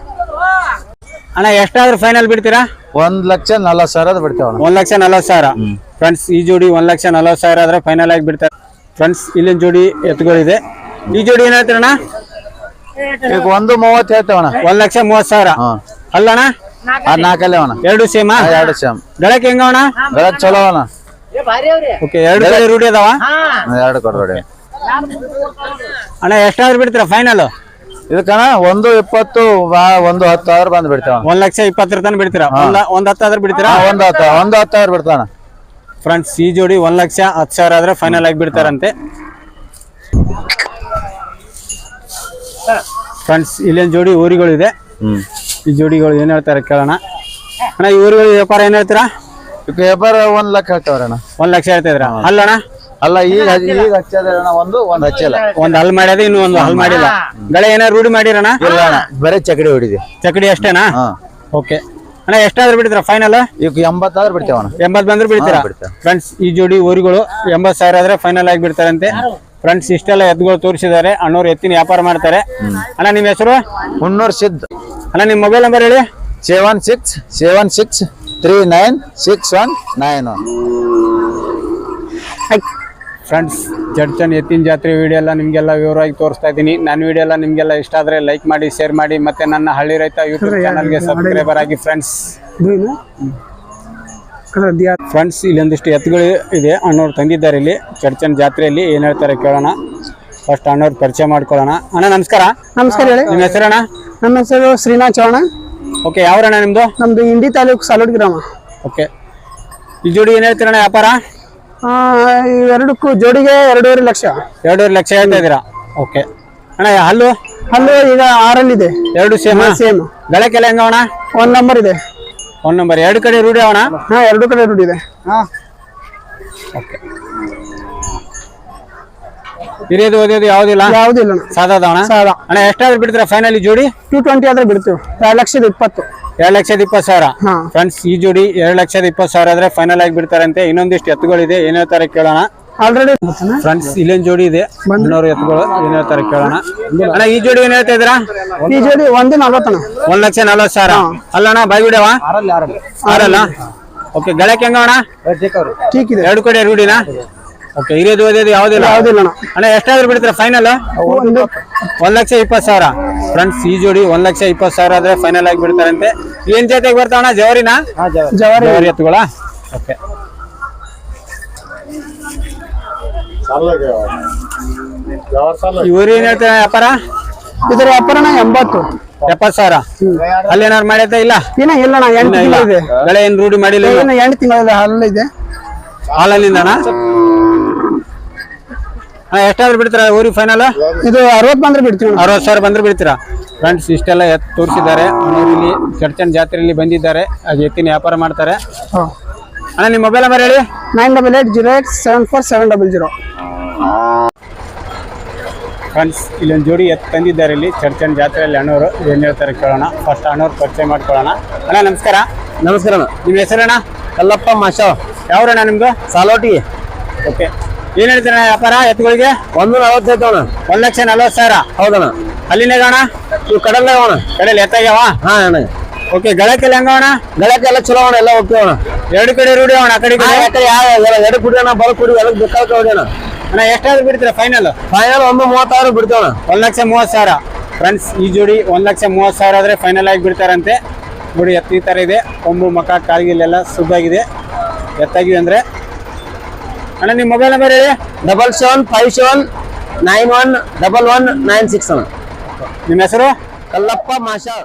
ಅಣ್ಣ ಎಷ್ಟಾದ್ರೂ ಫೈನಲ್ ಬಿಡ್ತೀರಾ? ಒಂದ್ ಲಕ್ಷ ನಲ್ವತ್ತು ಸಾವಿರ ಬಿಡ್ತೇವಣ ಒಂದ್ ಲಕ್ಷ ನಲವತ್ತು ಸಾವಿರ. ಫ್ರೆಂಡ್ಸ್ ಈ ಜೋಡಿ ಒಂದ್ ಲಕ್ಷ ನಲವತ್ತು ಸಾವಿರ ಆದ್ರೆ ಫೈನಲ್ ಆಗಿ ಬಿಡ್ತಾರೆ. ಫ್ರೆಂಡ್ಸ್ ಇಲ್ಲಿನ ಜೋಡಿ ಎತ್ತುಗಳಿದೆ ಈ ಜೋಡಿ ಏನ್ ಹೇಳ್ತೀರಣ್ಣ? ಈಗ ಒಂದು ಮೂವತ್ತು ಹೇಳ್ತೇವಣ ಒಂದ್ ಲಕ್ಷ ಮೂವತ್ತು ಸಾವಿರ. ಹಾ. ಅಲ್ಲಣ್ಣ? ಆ ನಾಲ್ಕಲ್ಲೇ ಅವಣ ಎರಡು ಸೇಮ್? ಎರಡು ಸೇಮ್. ಗಳಕೆ ಹೆಂಗ ಅಣ್ಣ ಬೆಳಗ್ಗೆ ಚಲೋ ಅವಣ ಓಕೆ ಎರಡು ಕಡೆ ರೂಢಿ ಅದಾವ? ಎರಡು ಕಡೆ ನೋಡಿ ಅಣ್ಣ ಎಷ್ಟಾದ್ರು ಬಿಡ್ತೀರಾ ಫೈನಲ್ ಇದಕ್ಕಣ ಒಂದು ಇಪ್ಪತ್ತು ಬಾ- ಒಂದು ಹತ್ತು ಸಾವಿರ ಬಂದು ಬಿಡ್ತೇವ. ಒಂದ್ ಲಕ್ಷ ಇಪ್ಪತ್ತರ ತನಕ ಬಿಡ್ತೀರಾ? ಒಂದ್ ಒಂದ್ ಹತ್ತು ಆದ್ರೆ ಬಿಡ್ತೀರಾ? ಒಂದು ಹತ್ತು ಒಂದು ಹತ್ತು ಸಾವಿರ ಬಿಡ್ತಾನ ಫ್ರೆಂಡ್ಸ್ ಈ ಜೋಡಿ ಒಂದ್ ಲಕ್ಷ ಹತ್ತು ಸಾವಿರ ಆದ್ರೆ ಫೈನಲ್ ಆಗಿ ಬಿಡ್ತಾರಂತೆ. ಫ್ರೆಂಡ್ಸ್ ಇಲ್ಲೊಂದು ಜೋಡಿ ಊರಿಗಳು ಇದೆ ಈ ಜೋಡಿಗಳು ಏನ್ ಹೇಳ್ತಾರೆ ಕೇಳೋಣ. ಅಣ್ಣ ಈ ಊರುಗಳ ವ್ಯಾಪಾರ ಏನ್ ಹೇಳ್ತೀರಾ? ವ್ಯಾಪಾರ ಒಂದ್ ಲಕ್ಷ ಹೇಳ್ತೇವ್ರಣ್ಣ ಒಂದ್ ಲಕ್ಷ ಹೇಳ್ತಿದ್ರ? ಅಲ್ಲಣ್ಣ? ಅಲ್ಲ ಈಗ ಈಗ ಹಚ್ಚದಣ್ಣ ಒಂದು ಒಂದ್ ಹಚ್ಚಲ್ಲ. ಒಂದ್ ಹಲ್ ಮಾಡ್ಯದ ಇನ್ನು ಒಂದು ಹಲ್ ಮಾಡಿಲ್ಲ. ಗಳೆ ಏನಾರು ರೂಢಿ ಮಾಡಿರಣ ಇಲ್ಲ ಅಣ್ಣ ಬರೀ ಚಕಡಿ ಹೊಡಿದೆ. ಚಕಡಿ ಅಷ್ಟೇನಾ? ಓಕೆ. ಅಣ್ಣ ಎಷ್ಟಾದ್ರೂ ಬಿಡ್ತೀರ ಫೈನಲ್ ಈಗ ಎಂಬತ್ತಾದ್ರೂ ಬಿಡ್ತೇವಣ್ಣ ಎಂಬತ್ ಬಂದ್ರೆ ಬಿಡ್ತೀರಾ? ಬಿಡ್ತೇವೆ. ಫ್ರೆಂಡ್ಸ್ ಈ ಜೋಡಿ ಊರಿಗಳು ಎಂಬತ್ ಸಾವಿರ ಆದ್ರೆ ಫೈನಲ್ ಆಗಿ ಬಿಡ್ತಾರಂತೆ. ಫ್ರೆಂಡ್ಸ್ ಇಷ್ಟೆಲ್ಲ ಎತ್ತುಗಳು ತೋರಿಸಿದ್ದಾರೆ. ಅಣ್ಣವ್ರು ಎತ್ತಿನ ವ್ಯಾಪಾರ ಮಾಡ್ತಾರೆ. ಅಣ್ಣ ನಿಮ್ಮ ಹೆಸರು? ಮುನ್ನೂರ್ ಸಿದ್ ಅಣ್ಣ ನಿಮ್ಮ ಮೊಬೈಲ್ ನಂಬರ್ ಹೇಳಿ? Seven six seven six three nine six one nine one friends ಜಡ್ಚನ್ ಎತ್ತಿನ ಜಾತ್ರೆ ವಿಡಿಯೋ ಎಲ್ಲ ನಿಮಗೆಲ್ಲ ವಿವರವಾಗಿ ತೋರಿಸ್ತಾ ಇದ್ದೀನಿ. ನನ್ನ ವಿಡಿಯೋ ಎಲ್ಲ ನಿಮಗೆಲ್ಲ ಇಷ್ಟ ಆದರೆ ಲೈಕ್ ಮಾಡಿ ಶೇರ್ ಮಾಡಿ ಮತ್ತೆ ನನ್ನ ಹಳ್ಳಿ ರೈತ ಯೂಟ್ಯೂಬ್ ಚಾನಲ್ಗೆ ಸಬ್ಸ್ಕ್ರೈಬರ್ ಆಗಿ ಫ್ರೆಂಡ್ಸ್ ಫ್ರೆಂಡ್ಸ್ ಇಲ್ಲೊಂದಿಷ್ಟು ಎತ್ತುಗಳು ಇದೆ. ಅಣ್ಣವ್ರು ತಂದಿದ್ದಾರೆ ಇಲ್ಲಿ. ಚಡ್ಚನ್ ಜಾತ್ರೆಯಲ್ಲಿ ಏನು ಹೇಳ್ತಾರೆ ಕೇಳೋಣ. ಫಸ್ಟ್ ಅಣ್ಣವ್ರು ಪರಿಚಯ ಮಾಡ್ಕೊಳ್ಳೋಣ. ಅಣ್ಣ ನಮಸ್ಕಾರ. ನಮಸ್ಕಾರ ಹೇಳಿ. ನಿಮ್ಮ ಹೆಸರಣ್ಣ? ನಮ್ಮ ಹೆಸರು ಶ್ರೀನಾಥ್ ಚೌಹಾಣ. ಓಕೆ ಯಾವರಣ್ಣ ನಿಮ್ಮದು ನಮ್ದು? ಇಂಡಿ ತಾಲೂಕು ಸಾಲೋಡ್ ಗ್ರಾಮ. ಓಕೆ ಈ ಜೋಡಿ ಏನು ಹೇಳ್ತೀರಣ್ಣ ವ್ಯಾಪಾರ? ಆ, ಇವೆರಡಕ್ಕೂ ಜೋಡಿಗೆ ಎರಡೂವರೆ ಲಕ್ಷ. ಎರಡೂವರೆ ಲಕ್ಷ ಹೇಳ್ತಾ ಇದ್ದೀರಾ? ಓಕೆ ಅಣ್ಣ ಹಲ್ಲು? ಅಲ್ಲೂ ಈಗ ಆರಲ್ಲಿದೆ. ಎರಡು ಸೇಮ್? ಸೇಮ್. ಬೆಳಕೆಲ್ಲ ಹೆಂಗವಣ ಒಂದ್ ನಂಬರ್ ಇದೆ. ಒಂದು ನಂಬರ್ ಎರಡು ಕಡೆ ರೂಢಿ ಅವಣ ಹಾ ಎರಡು ಕಡೆ ರೂಢಿ ಇದೆ. ಹಿರಿಯದು ಓದಿಯೋದು ಯಾವ್ದಿಲ್ಲ? ಯಾವ್ದಿಲ್ಲ ಸಾಧಾದವಣ ಅಣ್ಣ. ಸಾದಾ. ಅಣ್ಣ ಎಷ್ಟಾದ್ರೂ ಬಿಡ್ತೀರಾ ಫೈನಲ್ ಈ ಜೋಡಿ? ಟೂ ಟ್ವೆಂಟಿ ಆದ್ರೆ ಬಿಡ್ತೀವಿ. ಎರಡು ಲಕ್ಷದ ಇಪ್ಪತ್ತು. ಎರಡು ಲಕ್ಷದ ಇಪ್ಪತ್ತು ಸಾವಿರ? ಫ್ರೆಂಡ್ಸ್ ಈ ಜೋಡಿ ಎರಡು ಲಕ್ಷದ ಇಪ್ಪತ್ತು ಸಾವಿರ ಆದ್ರೆ ಫೈನಲ್ ಆಗಿ ಬಿಡ್ತಾರಂತೆ. ಇನ್ನೊಂದಿಷ್ಟು ಎತ್ತುಗಳಿದೆ ಏನ್ ಹೇಳ್ತಾರೆ ಕೇಳೋಣ. ಆಲ್ರೆಡಿ ಫ್ರೆಂಡ್ಸ್ ಇಲ್ಲೊಂದು ಜೋಡಿ ಇದೆ. ಮುನ್ನೂರು ಎತ್ತುಗಳು ಏನ್ ಹೇಳ್ತಾರೆ ಕೇಳೋಣ. ಅಣ್ಣ ಈ ಜೋಡಿ ಏನ್ ಹೇಳ್ತಾ ಇದ್ದೀರಾ? ಈ ಜೋಡಿ ಒಂದು ನಲ್ವತ್ತಣ್ಣ ಒಂದ್ ಲಕ್ಷ ನಲ್ವತ್ತು ಸಾವಿರ. ಅಲ್ಲಣ್ಣ ಬಾಯ್ ಬಿಡವ ಆರಲ್ಲ ಓಕೆ ಗಳಕ್ಕೆ ಹೆಂಗ ಟೀಕ್ ಇದೆ ಎರಡು ಕಡೆ ರೂಢಿನಾ ಓಕೆ ಹಿರಿಯದು ಓದೋದು ಯಾವ್ದಿಲ್ಲ? ಯಾವುದಿಲ್ಲ ಅಣ್ಣ. ಅಣ್ಣ ಎಷ್ಟಾದ್ರೂ ಬಿಡ್ತೀರಾ ಫೈನಲ್ ಒಂದು ಒಂದ್ ಲಕ್ಷ ಇಪ್ಪತ್ತು ಸಾವಿರ. ಫ್ರೆಂಡ್ಸ್ ಈ ಜೋಡಿ ಒಂದ್ ಲಕ್ಷ ಇಪ್ಪತ್ತು ಸಾವಿರ ಆದ್ರೆ ಫೈನಲ್ ಆಗಿ ಬಿಡ್ತಾರಂತೆ. ಏನ್ ಜೊತೆಗೆ ಬರ್ತಾವಣ್ಣ ಜವರಿನಾ? ಜವಾರಿ. ಜವರಿ ಎತ್ತುಗಳ ಓಕೆ ಇವ್ರು ಏನ್ ಹೇಳ್ತಾರೆ ವ್ಯಾಪಾರ? ಇದರ ವ್ಯಾಪಾರನ ಎಂಬತ್ತು. ಎಪ್ಪತ್ತು ಸಾವಿರ. ಅಲ್ಲಿ ಏನಾರು ಮಾಡೈತೆ ಇಲ್ಲ? ಇನ್ನ ಇಲ್ಲಣ್ಣ ಎಂಟು ಇನ್ನ ಇಲ್ಲ. ತಿಂಗಳಿದೆ. ಬೆಳೆ ಏನ್ ರೂಢಿ ಮಾಡಿಲ್ಲ ಎಂಟು ತಿಂಗಳಿದೆ ಹಲ್ಲಿದೆ ಹಾಲಲ್ಲಿಂದಣ ಎಷ್ಟಾದ್ರೂ ಬಿಡ್ತೀರಾ ಊರಿ ಫೈನಲ್ ಇದು ಅರವತ್ತು ಬಂದ್ರೆ ಬಿಡ್ತೀವಿ ಅರವತ್ ಅರವತ್ತು ಸಾವಿರ ಬಂದ್ರೆ ಬಿಡ್ತೀರಾ? ಫ್ರೆಂಡ್ಸ್ ಇಷ್ಟೆಲ್ಲ ಎತ್ತು ತೋರಿಸಿದ್ದಾರೆ. ಇಲ್ಲಿ ಚರ್ಚನ್ ಜಾತ್ರೆಯಲ್ಲಿ ಬಂದಿದ್ದಾರೆ. ಅದು ಎತ್ತಿನ ವ್ಯಾಪಾರ ಮಾಡ್ತಾರೆ. ಹಾ. ಅಣ್ಣ ನಿಮ್ಮ ಮೊಬೈಲ್ ನಂಬರ್ ಹೇಳಿ. Nine double eight zero eight seven four seven double zero friends ಇಲ್ಲೊಂದು ಜೋಡಿ ಎತ್ತು ತಂದಿದ್ದಾರೆ ಇಲ್ಲಿ. ಚರ್ಚನ್ ಜಾತ್ರೆಯಲ್ಲಿ ಅಣ್ಣವರು ಏನು ಹೇಳ್ತಾರೆ ಕೇಳೋಣ. ಫಸ್ಟ್ ಅಣ್ಣವ್ರು ಪರಿಚಯ ಮಾಡ್ಕೊಳ್ಳೋಣ. ಅಣ್ಣ ನಮಸ್ಕಾರ. ನಮಸ್ಕಾರ ನಿಮ್ಮ ಹೆಸರಣ್ಣ? ಕಲ್ಲಪ್ಪ ಮಾಶಾವ್ ಯಾವ್ರಣ್ಣ ನಿಮ್ದು? ಸಾಲೋಟಿ. ಓಕೆ ಏನು ಹೇಳ್ತೀರ ವ್ಯಾಪಾರ ಎತ್ತುಗಳಿಗೆ? ಒಂದು ನಲವತ್ತೈದು ಅಣ್ಣ. ಒಂದು ಲಕ್ಷ ನಲ್ವತ್ತು ಸಾವಿರ. ಹೌದಣ್ಣ. ಅಲ್ಲಿನಾಗ ಅಣ್ಣ ನೀವು ಕಡಲ್ನಾಗ ಅಣ್ಣ. ಕಡೆಯಲ್ಲಿ ಎತ್ತಾಗ್ಯಾವ? ಹಾ ಅಣ್ಣ. ಓಕೆ ಗಳಕ್ಕೆಲ್ಲ ಹೆಂಗ ಗಳಕ್ಕೆ ಎಲ್ಲ ಚಲೋ ಅಣ್ಣ ಎಲ್ಲ ಓಕೆ ಅಣ್ಣ. ಎರಡು ಕಡೆ ರೂಢಿ ಅವಣ ಆ ಕಡೆ ಈ ಕಡೆ? ಯಾವ ಎಡೆ ಕುಡಿ ಅಣ್ಣ ಬಲ ಕುಡಿ ಎಲ್ಲ ಬೇಕಾಗ್ತವೆ ನೋಡಿ ಅಣ್ಣ. ಅಣ್ಣ ಎಷ್ಟಾದ್ರೂ ಬಿಡ್ತೀರಾ ಫೈನಲ್ ಫೈನಲ್ ಒಂದು ಮೂವತ್ತಾರು ಬಿಡ್ತಾವಣ ಒಂದ್ ಲಕ್ಷ ಮೂವತ್ತು ಸಾವಿರ. ಫ್ರೆಂಡ್ಸ್ ಈ ಜೋಡಿ ಒಂದ್ ಲಕ್ಷ ಮೂವತ್ತು ಸಾವಿರ ಆದ್ರೆ ಫೈನಲ್ ಆಗಿ ಬಿಡ್ತಾರಂತೆ. ನೋಡಿ ಎತ್ತು ಈ ಥರ ಇದೆ. ಕೊಂಬು ಮಕ ಕಾಲ್ಗಿಲ್ಲೆಲ್ಲ ಸುಬ್ಬಾಗಿದೆ ಎತ್ತಾಗಿವೆ ಅಂದ್ರೆ ಅಣ್ಣ ನಿಮ್ಮ ಮೊಬೈಲ್ ನಂಬರ್ ಹೇಳಿ. Double seven five seven nine one double one nine six ಅಣ್ಣ ನಿಮ್ಮ ಹೆಸರು? ಕಲ್ಲಪ್ಪ ಮಾಶಾ